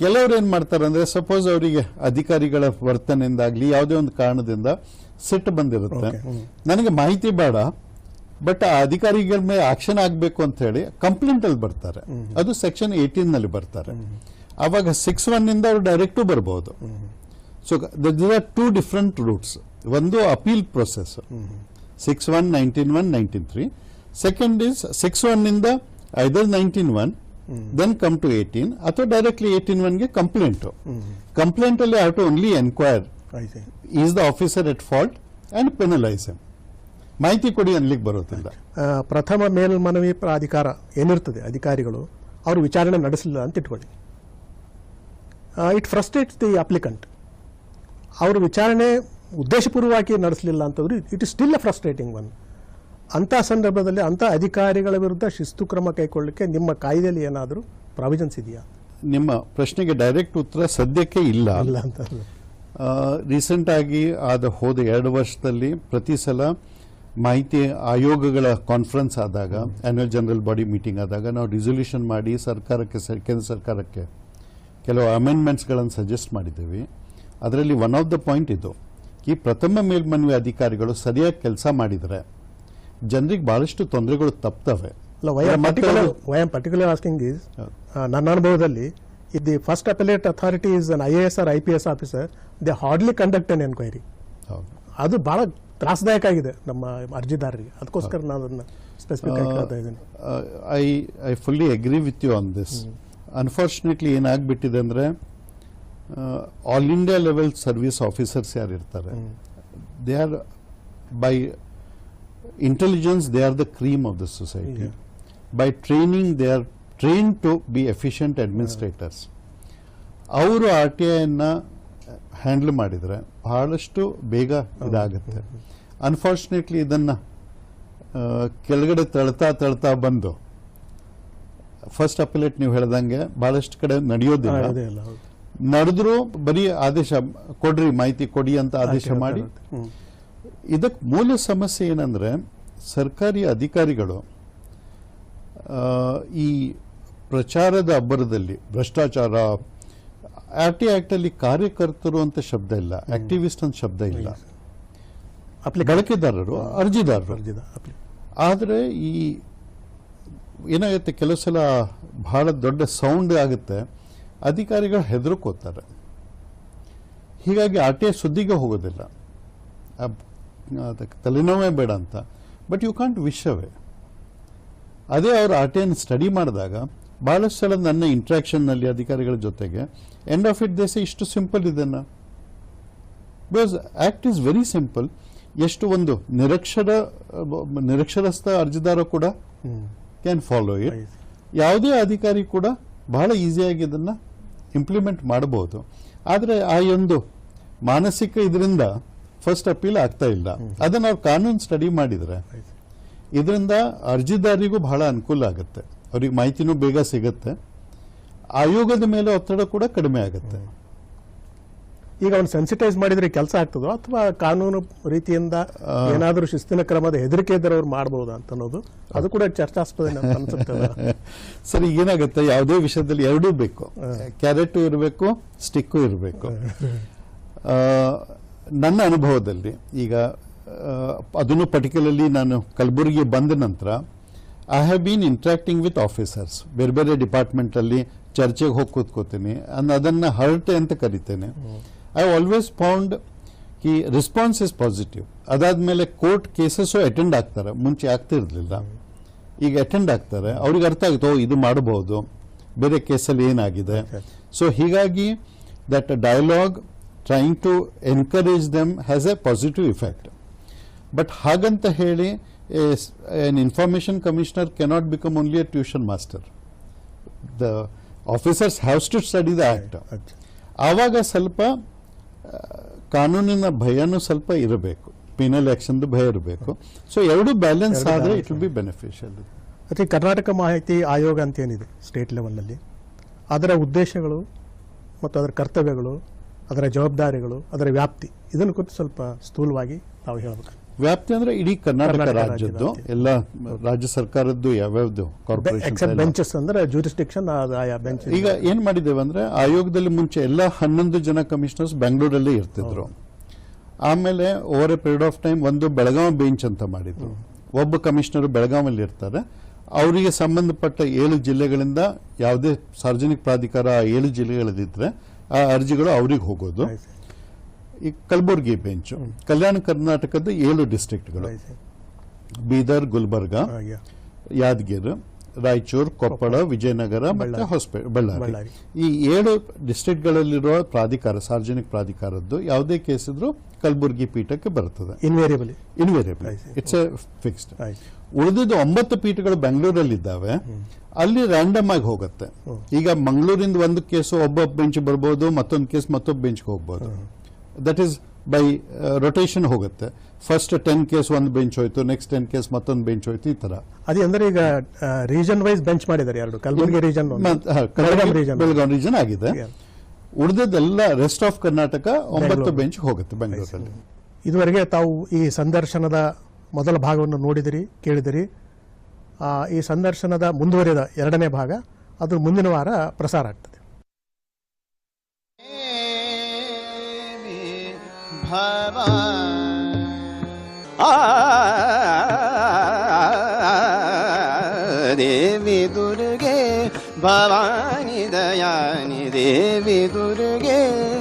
ಕೆಲವರು ಏನು ಮಾಡ್ತಾರೆ ಅಂದರೆ ಸಪೋಸ್ ಅವರಿಗೆ ಅಧಿಕಾರಿಗಳ ವರ್ತನೆಯಿಂದಾಗಲಿ ಯಾವುದೇ ಒಂದು ಕಾರಣದಿಂದ ಸಿಟ್ಟು ಬಂದಿರುತ್ತೆ. ನನಗೆ ಮಾಹಿತಿ ಬೇಡ ಬಟ್ ಆ ಅಧಿಕಾರಿಗಳ ಮೇಲೆ ಆಕ್ಷನ್ ಆಗಬೇಕು ಅಂತ ಹೇಳಿ ಕಂಪ್ಲೇಂಟಲ್ಲಿ ಬರ್ತಾರೆ. ಅದು ಸೆಕ್ಷನ್ ಏಟೀನ್ನಲ್ಲಿ ಬರ್ತಾರೆ. ಅವಾಗ ಸಿಕ್ಸ್ ಒನ್ ಇಂದ ಅವ್ರು ಡೈರೆಕ್ಟು ಬರ್ಬೋದು so this are two different routes ಒಂದು appeal process six one nineteen one nineteen three second is six one ಇಂದ either nineteen one then come to eighteen ಅಥವಾ ಡೈರೆಕ್ಟ್ಲಿ ಏಟೀನ್ ಒನ್ಗೆ complaint complaint ಅಲ್ಲಿ have to only enquire is the officer at fault and penalise M ಮಾಹಿತಿ ಕೊಡಿ ಅನ್ಲಿಕ್ಕೆ ಬರೋದಿಲ್ಲ ಪ್ರಥಮ ಮೇಲ್ಮನವಿ ಪ್ರಾಧಿಕಾರ ಏನಿರ್ತದೆ ಅಧಿಕಾರಿಗಳು ಅವರು ವಿಚಾರಣೆ ನಡೆಸಲಿಲ್ಲ ಅಂತ ಇಟ್ಕೊಳ್ಳಿ ಇಟ್ ಫ್ರಸ್ಟ್ರೇಟ್ಸ್ ದಿ ಅಪ್ಲಿಕೆಂಟ್ ಅವರು ವಿಚಾರಣೆ ಉದ್ದೇಶಪೂರ್ವವಾಗಿ ನಡೆಸಲಿಲ್ಲ ಅಂತಂದ್ರೆ it is still a frustrating one ಅಂಥ ಸಂದರ್ಭದಲ್ಲಿ ಅಂಥ ಅಧಿಕಾರಿಗಳ ವಿರುದ್ಧ ಶಿಸ್ತು ಕ್ರಮ ಕೈಗೊಳ್ಳಲಿಕ್ಕೆ ನಿಮ್ಮ ಕಾಯ್ದೆಯಲ್ಲಿ ಏನಾದರೂ ಪ್ರಾವಿಜನ್ಸ್ ಇದೆಯಾ? ನಿಮ್ಮ ಪ್ರಶ್ನೆಗೆ ಡೈರೆಕ್ಟ್ ಉತ್ತರ ಸದ್ಯಕ್ಕೆ ಇಲ್ಲ. ಅಲ್ಲ ಅಂತ ರೀಸೆಂಟ್ ಆಗಿ ಆದ ಹೋದ ಎರಡು ವರ್ಷದಲ್ಲಿ ಪ್ರತಿ ಸಲ ಮಾಹಿತಿ ಆಯೋಗಗಳ ಕಾನ್ಫರೆನ್ಸ್ ಆದಾಗ ಆನ್ಯುವಲ್ ಜನರಲ್ ಬಾಡಿ ಮೀಟಿಂಗ್ ಆದಾಗ ನಾವು ರಿಸೊಲ್ಯೂಷನ್ ಮಾಡಿ ಸರ್ಕಾರಕ್ಕೆ ಕೇಂದ್ರ ಸರ್ಕಾರಕ್ಕೆ ಕೆಲವು ಅಮೆಂಡ್ಮೆಂಟ್ಸ್ಗಳನ್ನು ಸಜೆಸ್ಟ್ ಮಾಡಿದ್ದೀವಿ. ಅದರಲ್ಲಿ ಒನ್ ಆಫ್ ದ ಪಾಯಿಂಟ್ ಇದು. ಈ ಪ್ರಥಮ ಮೇಲ್ಮನವಿ ಅಧಿಕಾರಿಗಳು ಸರಿಯಾಗಿ ಕೆಲಸ ಮಾಡಿದರೆ ಜನರಿಗೆ ಬಹಳಷ್ಟು ತೊಂದರೆಗಳು ತಪ್ತವೆ. Why I'm particular asking is ನನ್ನ ಅನುಭವದಲ್ಲಿ ಇದ್ the first appellate authority is an I A S R I P S officer they hardly conduct an enquiry ಅದು ಬಹಳ ತ್ರಾಸದಾಯಕ ಆಗಿದೆ ನಮ್ಮ ಅರ್ಜಿದಾರರಿಗೆ. ಅದಕ್ಕೋಸ್ಕರ ನಾನು ಅದನ್ನು ಸ್ಪೆಸಿಫಿಕ್ ಆಗಿ ಹೇಳ್ತಾ ಇದ್ದೀನಿ. I I fully agree with you on this unfortunately ಏನಾಗ್ಬಿಟ್ಟಿದೆ ಅಂದ್ರೆ all India level service officers ಯಾರು ಇರ್ತಾರೆ? They are by intelligence they are the cream of the society by training they are train to be efficient administrators ಅವರು R T ಐನ handle ಮಾಡಿದರೆ ಬಹಳಷ್ಟು ಬೇಗ ಇದಾಗುತ್ತೆ. Unfortunately ಇದನ್ನ ಕೆಳಗಡೆ ತಳ್ತಾ ತಳ್ತಾ ಬಂದು ಫಸ್ಟ್ ಅಪಿಲೇಟ್ ನೀವು ಹೇಳ್ದಂಗೆ ಬಹಳಷ್ಟು ಕಡೆ ನಡೆಯೋದಿಲ್ಲ. ನಡೆದ್ರು ಬರೀ ಆದೇಶ ಕೊಡ್ರಿ ಮಾಹಿತಿ ಕೊಡಿ ಅಂತ ಆದೇಶ ಮಾಡಿ. ಇದಕ್ಕೆ ಮೂಲ ಸಮಸ್ಯೆ ಏನಂದ್ರೆ ಸರ್ಕಾರಿ ಅಧಿಕಾರಿಗಳು ಈ ಪ್ರಚಾರದ ಅಬ್ಬರದಲ್ಲಿ ಭ್ರಷ್ಟಾಚಾರ ಆರ್ ಟಿ ಆಕ್ಟ್ ಅಲ್ಲಿ ಕಾರ್ಯಕರ್ತರು ಅಂತ ಶಬ್ದ ಇಲ್ಲ ಆಕ್ಟಿವಿಸ್ಟ್ ಅಂತ ಶಬ್ದ ಇಲ್ಲ. ಬಳಕೆದಾರರು ಅರ್ಜಿದಾರರು. ಆದರೆ ಈ ಏನಾಗುತ್ತೆ ಕೆಲವು ಸಲ ಬಹಳ ದೊಡ್ಡ ಸೌಂಡ್ ಆಗುತ್ತೆ. ಅಧಿಕಾರಿಗಳು ಹೆದರ್ಕೋತಾರೆ. ಹೀಗಾಗಿ ಆರ್ ಟಿ ಐ ಸುದ್ದಿಗೆ ಹೋಗೋದಿಲ್ಲ. ತಲೆನೋವೇ ಬೇಡ ಅಂತ. But you can't wish away ಅದೇ ಅವರು ಆರ್ ಟಿ ಐನ ಸ್ಟಡಿ ಮಾಡಿದಾಗ ಭಾಳಷ್ಟು ಸಲ ನನ್ನ ಇಂಟ್ರಾಕ್ಷನ್ನಲ್ಲಿ ಅಧಿಕಾರಿಗಳ ಜೊತೆಗೆ ಎಂಡ್ ಆಫ್ ಇಟ್ ದೇಶ ಇಷ್ಟು ಸಿಂಪಲ್ ಇದನ್ನು. Because act is very simple ಎಷ್ಟು ಒಂದು ನಿರಕ್ಷರ ನಿರಕ್ಷರಸ್ಥ ಅರ್ಜಿದಾರ ಕೂಡ ಕ್ಯಾನ್ ಫಾಲೋ ಇಟ್. ಯಾವುದೇ ಅಧಿಕಾರಿ ಕೂಡ ಬಹಳ ಈಸಿಯಾಗಿ ಇದನ್ನ ಇಂಪ್ಲಿಮೆಂಟ್ ಮಾಡಬಹುದು. ಆದರೆ ಆ ಒಂದು ಮಾನಸಿಕ ಇದರಿಂದ ಫಸ್ಟ್ ಅಪೀಲ್ ಆಗ್ತಾ ಇಲ್ಲ. ಅದನ್ನ ಅವ್ರು ಕಾನೂನು ಸ್ಟಡಿ ಮಾಡಿದ್ರೆ. ಇದರಿಂದ ಅರ್ಜಿದಾರರಿಗೂ ಬಹಳ ಅನುಕೂಲ ಆಗುತ್ತೆ. ಅವ್ರಿಗೆ ಮಾಹಿತಿನೂ ಬೇಗ ಸಿಗುತ್ತೆ. ಆಯೋಗದ ಮೇಲೆ ಒತ್ತಡ ಕೂಡ ಕಡಿಮೆ ಆಗುತ್ತೆ. ಈಗ ಅವ್ನು ಸೆನ್ಸಿಟೈಸ್ ಮಾಡಿದ್ರೆ ಕೆಲಸ ಆಗ್ತದೋ ಅಥವಾ ಕಾನೂನು ರೀತಿಯಿಂದ ಏನಾದರೂ ಶಿಸ್ತಿನ ಕ್ರಮದ ಹೆದರಿಕೆ ಇದ್ದರೆ ಅವ್ರು ಮಾಡ್ಬೋದು ಅಂತ ಅನ್ನೋದು ಅದು ಕೂಡ ಚರ್ಚಾಸ್ಪದ ಅನ್ಸುತ್ತೆ. ಸರಿ ಏನಾಗುತ್ತೆ? ಯಾವುದೇ ವಿಷಯದಲ್ಲಿ ಎರಡೂ ಬೇಕು. ಕ್ಯಾರೆಟು ಇರಬೇಕು ಸ್ಟಿಕ್ಕು ಇರಬೇಕು. ನನ್ನ ಅನುಭವದಲ್ಲಿ ಈಗ ಅದನ್ನು ಪರ್ಟಿಕ್ಯುಲರ್ಲಿ ನಾನು ಕಲಬುರಗಿ ಬಂದ ನಂತರ I have been interacting with officers ಬೇರೆ ಬೇರೆ ಡಿಪಾರ್ಟ್ಮೆಂಟಲ್ಲಿ ಚರ್ಚೆಗೆ ಹೋಗಿ ಕೂತ್ಕೋತೀನಿ. ಅಂದ್ರೆ ಅದನ್ನು ಹರಟೆ ಅಂತ ಕರಿತೇನೆ. ಐ ಆಲ್ವೇಸ್ ಫೌಂಡ್ ಈ ರೆಸ್ಪಾನ್ಸ್ ಇಸ್ ಪಾಸಿಟಿವ್ ಅದಾದ್ಮೇಲೆ ಕೋರ್ಟ್ ಕೇಸಸ್ಸು ಅಟೆಂಡ್ ಆಗ್ತಾರೆ. ಮುಂಚೆ ಆಗ್ತಿರಲಿಲ್ಲ ಈಗ ಅಟೆಂಡ್ ಆಗ್ತಾರೆ. ಅವ್ರಿಗೆ ಅರ್ಥ ಆಗುತ್ತೆ ಓ ಇದು ಮಾಡಬಹುದು. ಬೇರೆ ಕೇಸಲ್ಲಿ ಏನಾಗಿದೆ? ಸೊ ಹೀಗಾಗಿ that dialogue trying to encourage them has a positive effect but ಹಾಗಂತ ಹೇಳಿ an information commissioner cannot become only a tuition master the officers haves to study the act ಆವಾಗ ಸ್ವಲ್ಪ ಕಾನೂನಿನ ಭಯನೂ ಸ್ವಲ್ಪ ಇರಬೇಕು. ಪಿನಲ್ ಆಕ್ಷನ್ದು ಭಯ ಇರಬೇಕು. ಸೊ ಎರಡು ಬ್ಯಾಲೆನ್ಸ್ ಆದರೆ ಇಟ್ ವಿಲ್ ಬಿ ಬೆನಿಫಿಷಿಯಲ್ ಅದಕ್ಕೆ ಕರ್ನಾಟಕ ಮಾಹಿತಿ ಆಯೋಗ ಅಂತ ಏನಿದೆ ಸ್ಟೇಟ್ ಲೆವೆಲ್ನಲ್ಲಿ ಅದರ ಉದ್ದೇಶಗಳು ಮತ್ತು ಅದರ ಕರ್ತವ್ಯಗಳು ಅದರ ಜವಾಬ್ದಾರಿಗಳು ಅದರ ವ್ಯಾಪ್ತಿ ಇದನ್ನು ಕುರಿತು ಸ್ವಲ್ಪ ಸ್ಥೂಲವಾಗಿ ನಾವು ಹೇಳಬೇಕು. ವ್ಯಾಪ್ತಿ ಅಂದ್ರೆ ಇಡೀ ಕರ್ನಾಟಕ ರಾಜ್ಯದ್ದು. ರಾಜ್ಯದ ಎಲ್ಲ ರಾಜ್ಯ ಸರ್ಕಾರದ್ದು ಯಾವ್ಯಾವ್ದು ಕಾರ್ಪೊರೇಷನ್ ಬೆಂಚಸ್ ಅಂದ್ರೆ ಜೂರಿಸ್ಟಿಕ್ಷನ್ ಆಯಾ ಬೆಂಚ್ ಈಗ ಏನ್ ಮಾಡಿದ್ದೇವೆ ಅಂದ್ರೆ ಆಯೋಗದಲ್ಲಿ ಮುಂಚೆ ಎಲ್ಲ ಹನ್ನೊಂದು ಜನ ಕಮಿಷನರ್ಸ್ ಬೆಂಗಳೂರಲ್ಲೇ ಇರ್ತಿದ್ರು. ಆಮೇಲೆ over a period of time ಒಂದು ಬೆಳಗಾವಿ ಬೆಂಚ್ ಅಂತ ಮಾಡಿದ್ರು. ಒಬ್ಬ ಕಮಿಷನರ್ ಬೆಳಗಾವಲ್ಲಿ ಇರ್ತಾರೆ. ಅವರಿಗೆ ಸಂಬಂಧಪಟ್ಟ ಏಳು ಜಿಲ್ಲೆಗಳಿಂದ ಯಾವುದೇ ಸಾರ್ವಜನಿಕ ಪ್ರಾಧಿಕಾರ ಏಳು ಜಿಲ್ಲೆಗಳಲ್ಲಿದ್ರೆ ಆ ಅರ್ಜಿಗಳು ಅವ್ರಿಗೆ ಹೋಗೋದು. ಈ ಕಲಬುರಗಿ ಬೆಂಚು ಕಲ್ಯಾಣ ಕರ್ನಾಟಕದ ಏಳು ಡಿಸ್ಟ್ರಿಕ್ಟ್ಗಳು ಬೀದರ್ ಗುಲ್ಬರ್ಗ ಯಾದಗಿರಿ ರಾಯಚೂರು ಕೊಪ್ಪಳ ವಿಜಯನಗರ ಮತ್ತೆ ಬಳ್ಳಾರಿ. ಈ ಏಳು ಡಿಸ್ಟ್ರಿಕ್ಟ್ಗಳಲ್ಲಿರುವ ಪ್ರಾಧಿಕಾರ ಸಾರ್ವಜನಿಕ ಪ್ರಾಧಿಕಾರದ್ದು ಯಾವುದೇ ಕೇಸ್ ಇದ್ರೂ ಕಲಬುರಗಿ ಪೀಠಕ್ಕೆ ಬರ್ತದೆ invariable invariable. It's a fixed ಉಳಿದಿದ್ದು ಒಂಬತ್ತು ಪೀಠಗಳು ಬೆಂಗಳೂರಲ್ಲಿದ್ದಾವೆ. ಅಲ್ಲಿ ರ್ಯಾಂಡಮ್ ಆಗಿ ಹೋಗುತ್ತೆ. ಈಗ ಮಂಗಳೂರಿಂದ ಒಂದು ಕೇಸು ಒಬ್ಬ ಬೆಂಚ್ ಬರ್ಬೋದು ಮತ್ತೊಂದು ಕೇಸ್ ಮತ್ತೊಬ್ಬ ಬೆಂಚ್ಗೆ ಹೋಗ್ಬೋದು. ದಟ್ ಈಸ್ ಬೈ ರೊಟೇಷನ್ ಹೋಗುತ್ತೆ. ಫಸ್ಟ್ ಟೆನ್ ಕೇಸ್ ಒಂದು ಬೆಂಚ್ ಹೋಯ್ತು ನೆಕ್ಸ್ಟ್ ಟೆನ್ ಕೇಸ್ ಮತ್ತೊಂದು ಬೆಂಚ್ ಹೋಯ್ತು ಈ ತರ ಅದೇ ಅಂದ್ರೆ ಈಗ ರೀಜನ್ ವೈಸ್ ಬೆಂಚ್ ಮಾಡಿದ್ದಾರೆ ಎರಡು ಕಲಬುರಗಿ ರೀಜನ್ ಬೆಳಗಾವಿ ರೀಜನ್ ಆಗಿದೆ. ಉಳಿದದೆಲ್ಲ ರೆಸ್ಟ್ ಆಫ್ ಕರ್ನಾಟಕ ಒಂಬತ್ತು. ಬೆಂಚ್ ಹೋಗುತ್ತೆ ಬೆಂಗಳೂರಲ್ಲಿ ಇದುವರೆಗೆ ತಾವು ಈ ಸಂದರ್ಶನದ ಮೊದಲ ಭಾಗವನ್ನು ನೋಡಿದಿರಿ ಕೇಳಿದಿರಿ. ಆ, ಈ ಸಂದರ್ಶನದ ಮುಂದುವರಿದ ಎರಡನೇ ಭಾಗ ಅದು ಮುಂದಿನ ವಾರ ಪ್ರಸಾರ ಆಗ್ತದೆ. देवी दुर्गे भवानि दयानि देवी दुर्गे